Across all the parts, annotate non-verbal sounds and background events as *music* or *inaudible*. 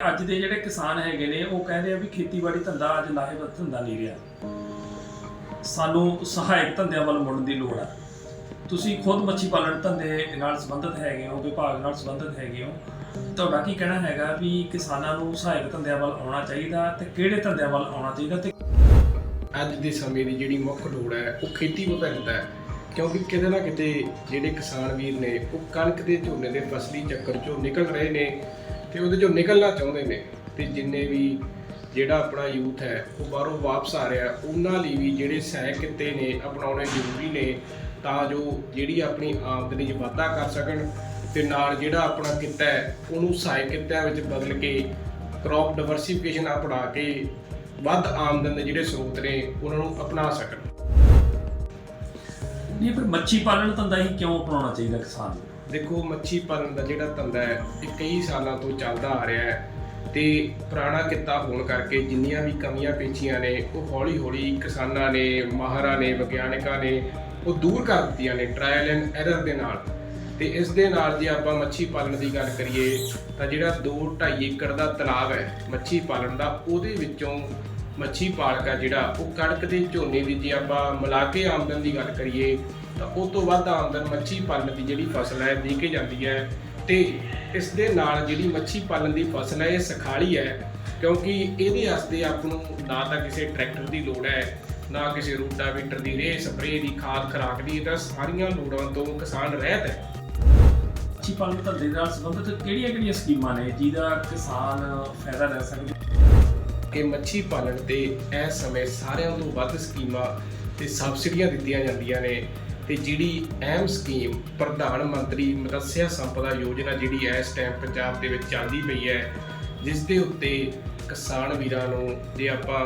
ਅੱਜ ਦੇ ਜਿਹੜੇ ਕਿਸਾਨ ਹੈਗੇ ਨੇ, ਉਹ ਕਹਿੰਦੇ ਆ ਵੀ ਖੇਤੀਬਾੜੀ ਧੰਦਾ ਅੱਜ ਲਾਹੇਵੰਦ ਧੰਦਾ ਨਹੀਂ ਰਿਹਾ। ਸਾਨੂੰ ਸਹਾਇਕ ਧੰਦਿਆਂ ਵੱਲ ਮੁੜਨ ਦੀ ਲੋੜ ਆ। ਤੁਸੀਂ ਖੁਦ ਮੱਛੀ ਪਾਲਣ ਧੰਦੇ ਨਾਲ ਸੰਬੰਧਿਤ ਹੈਗੇ ਹੋ, ਵਿਭਾਗ ਨਾਲ ਸੰਬੰਧਿਤ ਹੈਗੇ ਹੋ, ਤੁਹਾਡਾ ਕੀ ਕਹਿਣਾ ਹੈਗਾ ਵੀ ਕਿਸਾਨਾਂ ਨੂੰ ਸਹਾਇਕ ਧੰਦਿਆਂ ਵੱਲ ਆਉਣਾ ਚਾਹੀਦਾ ਤੇ ਕਿਹੜੇ ਧੰਦਿਆਂ ਵੱਲ ਆਉਣਾ ਚਾਹੀਦਾ ਤੇ ਅੱਜ ਦੇ ਸਮੇਂ ਦੀ ਜਿਹੜੀ ਮੁੱਖ ਲੋੜ ਹੈ, ਉਹ ਖੇਤੀ ਵਿਭਿੰਨਤਾ ਹੈ। ਕਿਉਂਕਿ ਕਿਤੇ ਨਾ ਕਿਤੇ ਜਿਹੜੇ ਕਿਸਾਨ ਵੀਰ ਨੇ, ਉਹ ਕਣਕ ਦੇ ਝੋਨੇ ਦੇ ਫਸਲੀ ਚੱਕਰ ਚੋਂ ਨਿਕਲ ਰਹੇ ਨੇ। ਤੇ ਉਹਦੇ ਚੋਂ ਨਿਕਲਣਾ ਚਾਹੁੰਦੇ ਨੇ ਤੇ ਜਿੰਨੇ ਵੀ ਜਿਹੜਾ ਆਪਣਾ ਯੂਥ ਹੈ, ਉਹ ਬਾਹਰੋਂ ਵਾਪਸ ਆ ਰਿਹਾ ਉਹਨਾਂ ਲਈ ਵੀ ਜਿਹੜੇ ਸਹਾਇਕ ਕਿੱਤੇ ਨੇ, ਅਪਣਾਉਣੇ ਜ਼ਰੂਰੀ ਨੇ, ਤਾਂ ਜੋ ਜਿਹੜੀ ਆਪਣੀ ਆਮਦਨੀ 'ਚ ਵਾਧਾ ਕਰ ਸਕਣ ਤੇ ਨਾਲ ਜਿਹੜਾ ਆਪਣਾ ਕਿੱਤਾ ਹੈ, ਉਹਨੂੰ ਸਹਾਇਕ ਕਿੱਤਿਆਂ ਵਿੱਚ ਬਦਲ ਕੇ ਕ੍ਰੌਪ ਡਾਈਵਰਸਿਫਿਕੇਸ਼ਨ ਅਪਣਾ ਕੇ, ਵੱਧ ਆਮਦਨ ਦੇ ਜਿਹੜੇ ਸਰੋਤ ਨੇ, ਉਹਨਾਂ ਨੂੰ ਅਪਣਾ ਸਕਣ। ਨਹੀਂ ਫਿਰ ਮੱਛੀ ਪਾਲਣ ਧੰਦਾ ਹੀ ਕਿਉਂ ਅਪਣਾਉਣਾ ਚਾਹੀਦਾ ਕਿਸਾਨ ਨੂੰ? ਦੇਖੋ, ਮੱਛੀ ਪਾਲਣ ਦਾ ਜਿਹੜਾ ਧੰਦਾ ਹੈ, ਇਹ ਕਈ ਸਾਲਾਂ ਤੋਂ ਚੱਲਦਾ ਆ ਰਿਹਾ ਹੈ। ਤੇ ਪੁਰਾਣਾ ਕਿੱਤਾ ਹੋਣ ਕਰਕੇ ਜਿੰਨੀਆਂ ਵੀ ਕਮੀਆਂ ਪੇਚੀਆਂ ਨੇ, ਉਹ ਹੌਲੀ-ਹੌਲੀ ਕਿਸਾਨਾਂ ਨੇ, ਮਾਹਰਾਂ ਨੇ, ਵਿਗਿਆਨਕਾਂ ਨੇ, ਉਹ ਦੂਰ ਕਰ ਦਿੱਤੀਆਂ ਨੇ ਟ੍ਰਾਇਲ ਐਂਡ ਐਰਰ ਦੇ ਨਾਲ। ਤੇ ਇਸ ਦੇ ਨਾਲ ਜੇ ਆਪਾਂ ਮੱਛੀ ਪਾਲਣ ਦੀ ਗੱਲ ਕਰੀਏ, ਤਾਂ ਜਿਹੜਾ 2.5 ਏਕੜ ਦਾ ਤਲਾਬ ਹੈ ਮੱਛੀ ਪਾਲਣ ਦਾ, ਉਹਦੇ ਵਿੱਚੋਂ ਮੱਛੀ ਪਾਲਕਾ ਜਿਹੜਾ, ਉਹ ਕਣਕ ਦੇ ਝੋਨੇ ਦੀ ਜੇ ਆਪਾਂ ਮਿਲਾ ਕੇ ਆਮਦਨ ਦੀ ਗੱਲ ਕਰੀਏ ਤਾਂ ਉਹ ਤੋਂ ਵੱਧ ਆਮਦਨ ਮੱਛੀ ਪਾਲਣ ਦੀ ਜਿਹੜੀ ਫਸਲ ਹੈ ਦੇ ਕੇ ਜਾਂਦੀ ਹੈ ਤੇ ਇਸ ਦੇ ਨਾਲ ਜਿਹੜੀ ਮੱਛੀ ਪਾਲਣ ਦੀ ਫਸਲ ਹੈ ਇਹ ਸਖਾਲੀ ਹੈ ਕਿਉਂਕਿ ਇਹਦੇ ਵਾਸਤੇ ਆਪ ਨੂੰ ਨਾ ਤਾਂ ਕਿਸੇ ਟਰੈਕਟਰ ਦੀ ਲੋੜ ਹੈ ਨਾ ਕਿਸੇ ਰੂਟਾਵੀਟਰ ਦੀ ਰੇਹ ਸਪਰੇਅ ਦੀ ਖਾਦ ਖਰਾਕ ਦੀ ਤਾਂ ਸਾਰੀਆਂ ਲੋੜਾਂ ਤੋਂ ਕਿਸਾਨ ਰਹਿਤ ਹੈ। ਮੱਛੀ ਪਾਲਣ ਧੰਦੇ ਨਾਲ ਸੰਬੰਧਿਤ ਕਿਹੜੀਆਂ-ਕਿਹੜੀਆਂ ਸਕੀਮਾਂ ਨੇ ਜਿਹਦਾ ਕਿਸਾਨ ਫਾਇਦਾ ਲੈ ਸਕਦੇ? ਕਿ ਮੱਛੀ ਪਾਲਣ ਤੇ ਇਸ ਸਮੇਂ ਸਾਰਿਆਂ ਤੋਂ ਵੱਧ ਸਕੀਮਾਂ ਤੇ ਸਬਸਿਡੀਆਂ ਦਿੱਤੀਆਂ ਜਾਂਦੀਆਂ ਨੇ। ਤੇ ਜਿਹੜੀ ਅਹਿਮ ਸਕੀਮ ਪ੍ਰਧਾਨ ਮੰਤਰੀ ਮਤਸਯ ਸੰਪਦਾ ਯੋਜਨਾ ਜਿਹੜੀ ਇਸ ਟਾਈਮ ਪੰਜਾਬ ਦੇ ਵਿੱਚ ਚੱਲਦੀ ਪਈ ਹੈ ਜਿਸ ਦੇ ਉੱਤੇ ਕਿਸਾਨ ਵੀਰਾਂ ਨੂੰ ਜੇ ਆਪਾਂ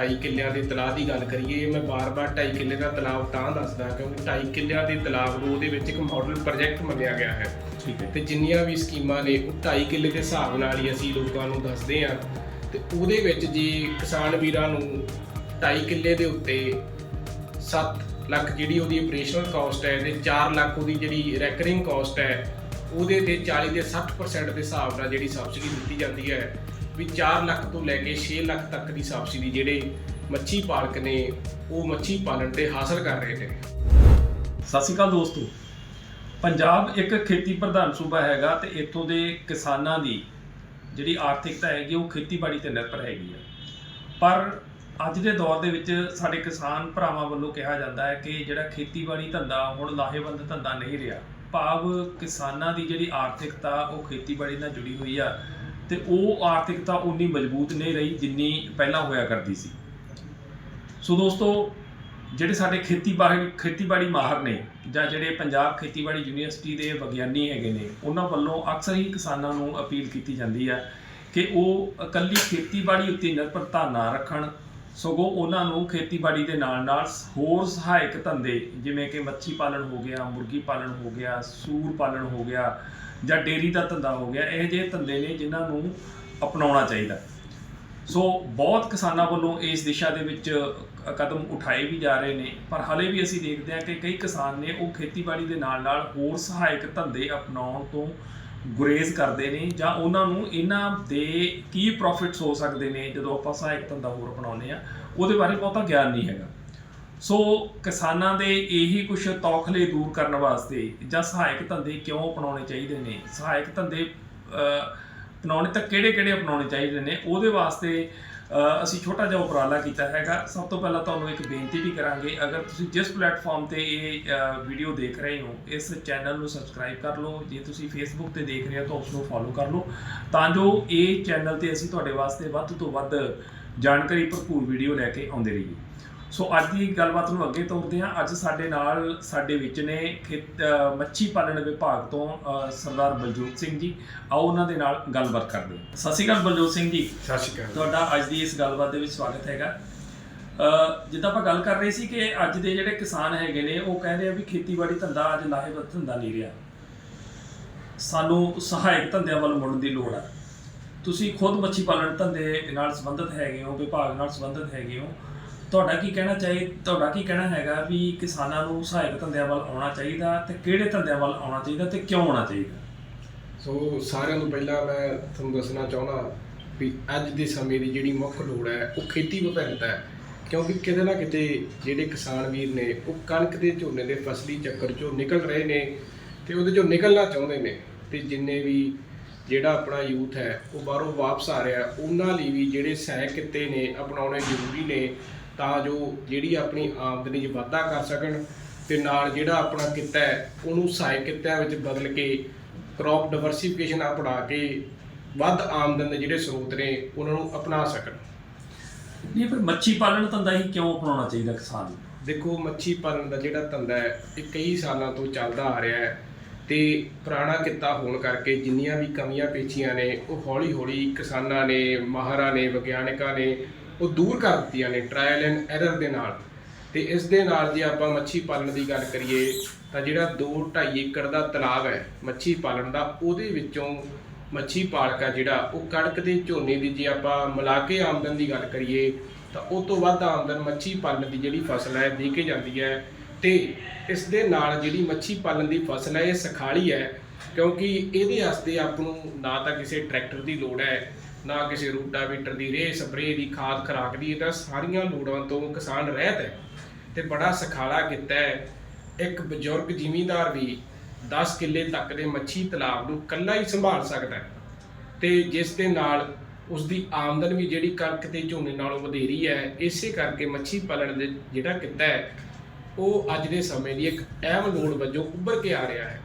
2.5 ਕਿੱਲਿਆਂ ਦੇ ਤਲਾਬ ਦੀ ਗੱਲ ਕਰੀਏ ਮੈਂ ਬਾਰ-ਬਾਰ 2.5 ਕਿੱਲੇ ਦਾ ਤਲਾਬ ਤਾਂ ਦੱਸਦਾ ਕਿਉਂਕਿ 2.5 ਕਿੱਲਿਆਂ ਦੇ ਤਲਾਬ ਨੂੰ ਉਹਦੇ ਵਿੱਚ ਇੱਕ ਮਾਡਲ ਪ੍ਰੋਜੈਕਟ ਮੰਨਿਆ ਗਿਆ ਹੈ। ਠੀਕ ਹੈ। ਤੇ ਜਿੰਨੀਆਂ ਵੀ ਸਕੀਮਾਂ ਨੇ ਉਹ 2.5 ਕਿੱਲੇ ਦੇ ਹਿਸਾਬ ਨਾਲ ਹੀ ਅਸੀਂ ਲੋਕਾਂ ਨੂੰ ਦੱਸਦੇ ਹਾਂ। ਤੇ ਉਹਦੇ ਵਿੱਚ ਜੇ ਕਿਸਾਨ ਵੀਰਾਂ ਨੂੰ 2.5 ਕਿੱਲੇ ਦੇ ਉੱਤੇ 7 ਲੱਖ ਜਿਹੜੀ ਉਹਦੀ ਆਪਰੇਸ਼ਨਲ ਕਾਸਟ ਹੈ ਤੇ 4 ਲੱਖ ਉਹਦੀ ਜਿਹੜੀ ਰੈਕਰਿੰਗ ਕਾਸਟ ਹੈ, ਉਹਦੇ ਤੇ 40 ਦੇ 60% ਦੇ ਹਿਸਾਬ ਨਾਲ ਜਿਹੜੀ ਸਬਸਿਡੀ ਦਿੱਤੀ ਜਾਂਦੀ ਹੈ, ਵੀ 4 ਲੱਖ ਤੋਂ ਲੈ ਕੇ 6 ਲੱਖ ਤੱਕ ਦੀ ਸਬਸਿਡੀ ਜਿਹੜੇ ਮੱਛੀ ਪਾਲਕ ਨੇ, ਉਹ ਮੱਛੀ ਪਾਲਣ ਤੇ ਹਾਸਲ ਕਰ ਰਹੇ ਨੇ। ਸਤਿ ਸ਼੍ਰੀ ਅਕਾਲ ਦੋਸਤੋ। ਪੰਜਾਬ ਇੱਕ ਖੇਤੀ ਪ੍ਰਧਾਨ ਸੂਬਾ ਹੈਗਾ ਤੇ ਇੱਥੋਂ ਦੇ ਕਿਸਾਨਾਂ ਦੀ ਜਿਹੜੀ ਆਰਥਿਕਤਾ ਹੈਗੀ, ਉਹ ਖੇਤੀਬਾੜੀ ਤੇ ਨਿਰਭਰ ਹੈਗੀ ਆ। ਪਰ ਅੱਜ ਦੇ ਦੌਰ ਦੇ ਵਿੱਚ ਸਾਡੇ ਕਿਸਾਨ ਭਰਾਵਾਂ ਵੱਲੋਂ ਕਿਹਾ ਜਾਂਦਾ ਹੈ ਕਿ ਜਿਹੜਾ ਖੇਤੀਬਾੜੀ ਧੰਦਾ ਹੁਣ ਲਾਹੇਵੰਦ ਧੰਦਾ ਨਹੀਂ ਰਿਹਾ। ਭਾਵ ਕਿਸਾਨਾਂ ਦੀ ਜਿਹੜੀ ਆਰਥਿਕਤਾ, ਉਹ ਖੇਤੀਬਾੜੀ ਨਾਲ ਜੁੜੀ ਹੋਈ ਆ ਤੇ ਉਹ ਆਰਥਿਕਤਾ ਉਨੀ ਮਜ਼ਬੂਤ ਨਹੀਂ ਰਹੀ ਜਿੰਨੀ ਪਹਿਲਾਂ ਹੋਇਆ ਕਰਦੀ ਸੀ। ਸੋ ਦੋਸਤੋ, ਜਿਹੜੇ ਸਾਡੇ ਖੇਤੀਬਾੜੀ ਖੇਤੀਬਾੜੀ ਮਾਹਰ ਨੇ ਜਾਂ ਜਿਹੜੇ ਪੰਜਾਬ ਖੇਤੀਬਾੜੀ ਯੂਨੀਵਰਸਿਟੀ ਦੇ ਵਿਗਿਆਨੀ ਹੈਗੇ ਨੇ, ਉਹਨਾਂ ਵੱਲੋਂ ਅਕਸਰ ਹੀ ਕਿਸਾਨਾਂ ਨੂੰ ਅਪੀਲ ਕੀਤੀ ਜਾਂਦੀ ਹੈ ਕਿ ਉਹ ਇਕੱਲੀ ਖੇਤੀਬਾੜੀ ਉੱਤੇ ਨਿਰਭਰਤਾ ਨਾ ਰੱਖਣ ਸਗੋਂ ਉਹਨਾਂ ਨੂੰ ਖੇਤੀਬਾੜੀ ਦੇ ਨਾਲ ਨਾਲ ਹੋਰ ਸਹਾਇਕ ਧੰਦੇ, ਜਿਵੇਂ ਕਿ ਮੱਛੀ ਪਾਲਣ ਹੋ ਗਿਆ, ਮੁਰਗੀ ਪਾਲਣ ਹੋ ਗਿਆ, ਸੂਰ ਪਾਲਣ ਹੋ ਗਿਆ ਜਾਂ ਡੇਰੀ ਦਾ ਧੰਦਾ ਹੋ ਗਿਆ, ਇਹ ਜਿਹੇ ਧੰਦੇ ਨੇ ਜਿਨ੍ਹਾਂ ਨੂੰ ਅਪਣਾਉਣਾ ਚਾਹੀਦਾ। ਸੋ ਬਹੁਤ ਕਿਸਾਨਾਂ ਵੱਲੋਂ ਇਸ ਦਿਸ਼ਾ ਦੇ ਵਿੱਚ ਕਦਮ ਉਠਾਏ ਵੀ ਜਾ ਰਹੇ ਨੇ, ਪਰ ਹਲੇ ਵੀ ਅਸੀਂ ਦੇਖਦੇ ਹਾਂ ਕਿ ਕਈ ਕਿਸਾਨ ਨੇ ਉਹ ਖੇਤੀਬਾੜੀ ਦੇ ਨਾਲ ਨਾਲ ਹੋਰ ਸਹਾਇਕ ਧੰਦੇ ਅਪਣਾਉਣ ਤੋਂ ਗੁਰੇਜ਼ ਕਰਦੇ ਨੇ ਜਾਂ ਉਹਨਾਂ ਨੂੰ ਇਹਨਾਂ ਦੇ ਕੀ ਪ੍ਰੋਫਿਟਸ ਹੋ ਸਕਦੇ ਨੇ, ਜਦੋਂ ਆਪਾਂ ਸਹਾਇਕ ਧੰਦਾ ਹੋਰ ਅਪਣਾਉਂਦੇ ਆ ਉਹਦੇ ਬਾਰੇ ਬਹੁਤਾ ਗਿਆਨ ਨਹੀਂ ਹੈਗਾ। ਸੋ ਕਿਸਾਨਾਂ ਦੇ ਇਹੀ ਕੁਝ ਤੌਖਲੇ ਦੂਰ ਕਰਨ ਵਾਸਤੇ ਜਾਂ ਸਹਾਇਕ ਧੰਦੇ ਕਿਉਂ ਅਪਣਾਉਣੇ ਚਾਹੀਦੇ ਨੇ? ਸਹਾਇਕ ਧੰਦੇ ਅਪਣਾਉਣੇ ਤਾਂ ਕਿਹੜੇ-ਕਿਹੜੇ ਅਪਣਾਉਣੇ ਚਾਹੀਦੇ ਨੇ? ਉਹਦੇ ਵਾਸਤੇ ਅਸੀਂ ਛੋਟਾ ਜਿਹਾ ਉਪਰਾਲਾ ਕੀਤਾ ਹੈਗਾ। ਸਭ ਤੋਂ ਪਹਿਲਾਂ ਤੁਹਾਨੂੰ ਇੱਕ ਬੇਨਤੀ ਵੀ ਕਰਾਂਗੇ, ਅਗਰ ਤੁਸੀਂ ਜਿਸ ਪਲੇਟਫਾਰਮ ਤੇ ਇਹ ਵੀਡੀਓ ਦੇਖ ਰਹੇ ਹੋ, ਇਸ ਚੈਨਲ ਨੂੰ ਸਬਸਕ੍ਰਾਈਬ ਕਰ ਲਓ। ਜੇ ਤੁਸੀਂ ਫੇਸਬੁੱਕ ਤੇ ਦੇਖ ਰਹੇ ਹੋ ਤਾਂ ਉਸ ਨੂੰ ਫੋਲੋ ਕਰ ਲਓ। ਤਾਂ ਜੋ ਇਹ ਚੈਨਲ ਤੇ ਅਸੀਂ ਤੁਹਾਡੇ ਵਾਸਤੇ ਵੱਧ ਤੋਂ ਵੱਧ ਜਾਣਕਾਰੀ ਭਰਪੂਰ ਵੀਡੀਓ ਲੈ ਕੇ ਆਉਂਦੇ ਰਹੀਏ। ਸੋ ਅੱਜ ਦੀ ਗੱਲਬਾਤ ਨੂੰ ਅੱਗੇ ਤੋਰਦੇ ਹਾਂ। ਅੱਜ ਸਾਡੇ ਨਾਲ ਸਾਡੇ ਵਿੱਚ ਨੇ ਖੇਤ ਮੱਛੀ ਪਾਲਣ ਵਿਭਾਗ ਤੋਂ ਸਰਦਾਰ ਬਲਜੋਤ ਸਿੰਘ ਜੀ। ਆਓ ਉਹਨਾਂ ਦੇ ਨਾਲ ਗੱਲਬਾਤ ਕਰਦੇ ਹਾਂ। ਸਤਿ ਸ਼੍ਰੀ ਅਕਾਲ ਬਲਜੋਤ ਸਿੰਘ ਜੀ। ਸਤਿ ਸ਼੍ਰੀ ਅਕਾਲ। ਤੁਹਾਡਾ ਅੱਜ ਦੀ ਇਸ ਗੱਲਬਾਤ ਦੇ ਵਿੱਚ ਸਵਾਗਤ ਹੈਗਾ। ਅ, ਜਿੱਦਾਂ ਆਪਾਂ ਗੱਲ ਕਰ ਰਹੇ ਸੀ ਕਿ ਅੱਜ ਦੇ ਜਿਹੜੇ ਕਿਸਾਨ ਹੈਗੇ ਨੇ ਉਹ ਕਹਿੰਦੇ ਆ ਵੀ ਖੇਤੀਬਾੜੀ ਧੰਦਾ ਅੱਜ ਲਾਹੇਵੰਦ ਧੰਦਾ ਨਹੀਂ ਰਿਹਾ। ਸਾਨੂੰ ਸਹਾਇਕ ਧੰਦਿਆਂ ਵੱਲ ਮੁੜਨ ਦੀ ਲੋੜ ਆ। ਤੁਸੀਂ ਖੁਦ ਮੱਛੀ ਪਾਲਣ ਧੰਦੇ ਨਾਲ ਸੰਬੰਧਿਤ ਹੈਗੇ ਹੋ ਵਿਭਾਗ ਨਾਲ ਸੰਬੰਧਿਤ ਹੈਗੇ ਹੋ। ਤੁਹਾਡਾ ਕੀ ਕਹਿਣਾ ਚਾਹੀ, ਤੁਹਾਡਾ ਕੀ ਕਹਿਣਾ ਹੈਗਾ ਵੀ ਕਿਸਾਨਾਂ ਨੂੰ ਸਹਾਇਕ ਧੰਦਿਆਂ ਵੱਲ ਆਉਣਾ ਚਾਹੀਦਾ ਤੇ ਕਿਹੜੇ ਧੰਦਿਆਂ ਵੱਲ ਆਉਣਾ ਚਾਹੀਦਾ ਤੇ ਕਿਉਂ ਆਉਣਾ ਚਾਹੀਦਾ? ਸੋ ਸਾਰਿਆਂ ਨੂੰ ਪਹਿਲਾਂ ਮੈਂ ਤੁਹਾਨੂੰ ਦੱਸਣਾ ਚਾਹੁੰਦਾ ਵੀ ਅੱਜ ਦੇ ਸਮੇਂ ਦੀ ਜਿਹੜੀ ਮੁੱਖ ਲੋੜ ਹੈ, ਉਹ ਖੇਤੀ ਵਿਭਿੰਨਤਾ ਹੈ। ਕਿਉਂਕਿ ਕਿਤੇ ਨਾ ਕਿਤੇ ਜਿਹੜੇ ਕਿਸਾਨ ਵੀਰ ਨੇ, ਉਹ ਕਣਕ ਦੇ ਝੋਨੇ ਦੇ ਫਸਲੀ ਚੱਕਰ ਚੋਂ ਨਿਕਲ ਰਹੇ ਨੇ ਤੇ ਉਹਦੇ ਚੋਂ ਨਿਕਲਣਾ ਚਾਹੁੰਦੇ ਨੇ ਤੇ ਜਿੰਨੇ ਵੀ ਜਿਹੜਾ ਆਪਣਾ ਯੂਥ ਹੈ, ਉਹ ਬਾਹਰੋਂ ਵਾਪਸ ਆ ਰਿਹਾ, ਉਹਨਾਂ ਲਈ ਵੀ ਜਿਹੜੇ ਸਹਾਇਕ ਕਿੱਤੇ ਨੇ, ਅਪਣਾਉਣੇ ਜ਼ਰੂਰੀ ਨੇ। ਤਾਂ ਜੋ ਜਿਹੜੀ ਆਪਣੀ ਆਮਦਨੀ 'ਚ ਵਾਧਾ ਕਰ ਸਕਣ ਤੇ ਨਾਲ ਜਿਹੜਾ ਆਪਣਾ ਕਿੱਤਾ ਹੈ ਉਹਨੂੰ ਸਹਾਇਕ ਕਿੱਤਿਆਂ ਵਿੱਚ ਬਦਲ ਕੇ ਕ੍ਰੌਪ ਡਾਈਵਰਸਿਫਿਕੇਸ਼ਨ ਅਪਣਾ ਕੇ ਵੱਧ ਆਮਦਨ ਦੇ ਜਿਹੜੇ ਸਰੋਤ ਨੇ ਉਹਨਾਂ ਨੂੰ ਅਪਣਾ ਸਕਣ। ਨਹੀਂ ਫਿਰ ਮੱਛੀ ਪਾਲਣ ਧੰਦਾ ਹੀ ਕਿਉਂ ਅਪਣਾਉਣਾ ਚਾਹੀਦਾ ਕਿਸਾਨ ਨੂੰ? ਦੇਖੋ ਮੱਛੀ ਪਾਲਣ ਦਾ ਜਿਹੜਾ ਧੰਦਾ ਹੈ ਇਹ ਕਈ ਸਾਲਾਂ ਤੋਂ ਚੱਲਦਾ ਆ ਰਿਹਾ ਹੈ ਤੇ ਪੁਰਾਣਾ ਕਿੱਤਾ ਹੋਣ ਕਰਕੇ ਜਿੰਨੀਆਂ ਵੀ ਕਮੀਆਂ ਪੇਚੀਆਂ ਨੇ ਉਹ ਹੌਲੀ-ਹੌਲੀ ਕਿਸਾਨਾਂ ਨੇ ਮਾਹਰਾਂ ਨੇ ਵਿਗਿਆਨਿਕਾਂ ਨੇ ਉਹ ਦੂਰ ਕਰ ਦਿੱਤੀਆਂ ਨੇ ਟ੍ਰਾਇਲ ਐਂਡ ਐਰਰ ਦੇ ਨਾਲ। ਤੇ ਇਸ ਦੇ ਨਾਲ ਜੇ ਆਪਾਂ ਮੱਛੀ ਪਾਲਣ ਦੀ ਗੱਲ ਕਰੀਏ, ਤਾਂ ਜਿਹੜਾ 2.5 ਏਕੜ ਦਾ ਤਲਾਬ ਹੈ ਮੱਛੀ ਪਾਲਣ ਦਾ, ਉਹਦੇ ਵਿੱਚੋਂ ਮੱਛੀ ਪਾਲਕਾ ਜਿਹੜਾ, ਉਹ ਕਣਕ ਦੇ ਝੋਨੇ ਦੀ ਜੇ ਆਪਾਂ ਮਿਲਾ ਕੇ ਆਮਦਨ ਦੀ ਗੱਲ ਕਰੀਏ, ਤਾਂ ਉਹ ਤੋਂ ਵੱਧ ਆਮਦਨ ਮੱਛੀ ਪਾਲਣ ਦੀ ਜਿਹੜੀ ਫਸਲ ਹੈ, ਦੇ ਕੇ ਜਾਂਦੀ ਹੈ। ਤੇ ਇਸ ਦੇ ਨਾਲ ਜਿਹੜੀ ਮੱਛੀ ਪਾਲਣ ਦੀ ਫਸਲ ਹੈ, ਇਹ ਸਖਾਲੀ ਹੈ, ਕਿਉਂਕਿ ਇਹਦੇ ਵਾਸਤੇ ਆਪ ਨੂੰ ਨਾ ਤਾਂ ਕਿਸੇ ਟਰੈਕਟਰ ਦੀ ਲੋੜ ਹੈ ਨਾ ਕਿਸੇ ਰੂਟਾਵੀਟਰ ਦੀ ਰੇਹ, ਸਪਰੇਅ ਦੀ ਖਾਦ ਖਰਾਕ ਦੀ ਇਹਦਾ ਸਾਰੀਆਂ ਲੋੜਾਂ ਤੋਂ ਕਿਸਾਨ ਰਹਿਤ ਹੈ ਤੇ ਬੜਾ ਸਖਾਲਾ ਕੀਤਾ ਹੈ। ਇੱਕ ਬਜ਼ੁਰਗ ਜ਼ਿਮੀਂਦਾਰ ਵੀ 10 ਕਿੱਲੇ ਤੱਕ ਦੇ ਮੱਛੀ ਤਲਾਬ ਨੂੰ ਇਕੱਲਾ ਹੀ ਸੰਭਾਲ ਸਕਦਾ ਹੈ ਤੇ ਜਿਸ ਦੇ ਨਾਲ ਉਸ ਦੀ ਆਮਦਨ ਵੀ ਜਿਹੜੀ ਕਣਕ ਤੇ ਝੋਨੇ ਨਾਲੋਂ ਵਧੇਰੀ ਹੈ, ਇਸੇ ਕਰਕੇ ਮੱਛੀ ਪਾਲਣ ਦੇ ਜਿਹੜਾ ਕਿੱਤਾ ਹੈ, ਉਹ ਅੱਜ ਦੇ ਸਮੇਂ ਦੀ ਇੱਕ ਅਹਿਮ ਲੋੜ ਵਜੋਂ ਉੱਭਰ ਕੇ ਆ ਰਿਹਾ ਹੈ।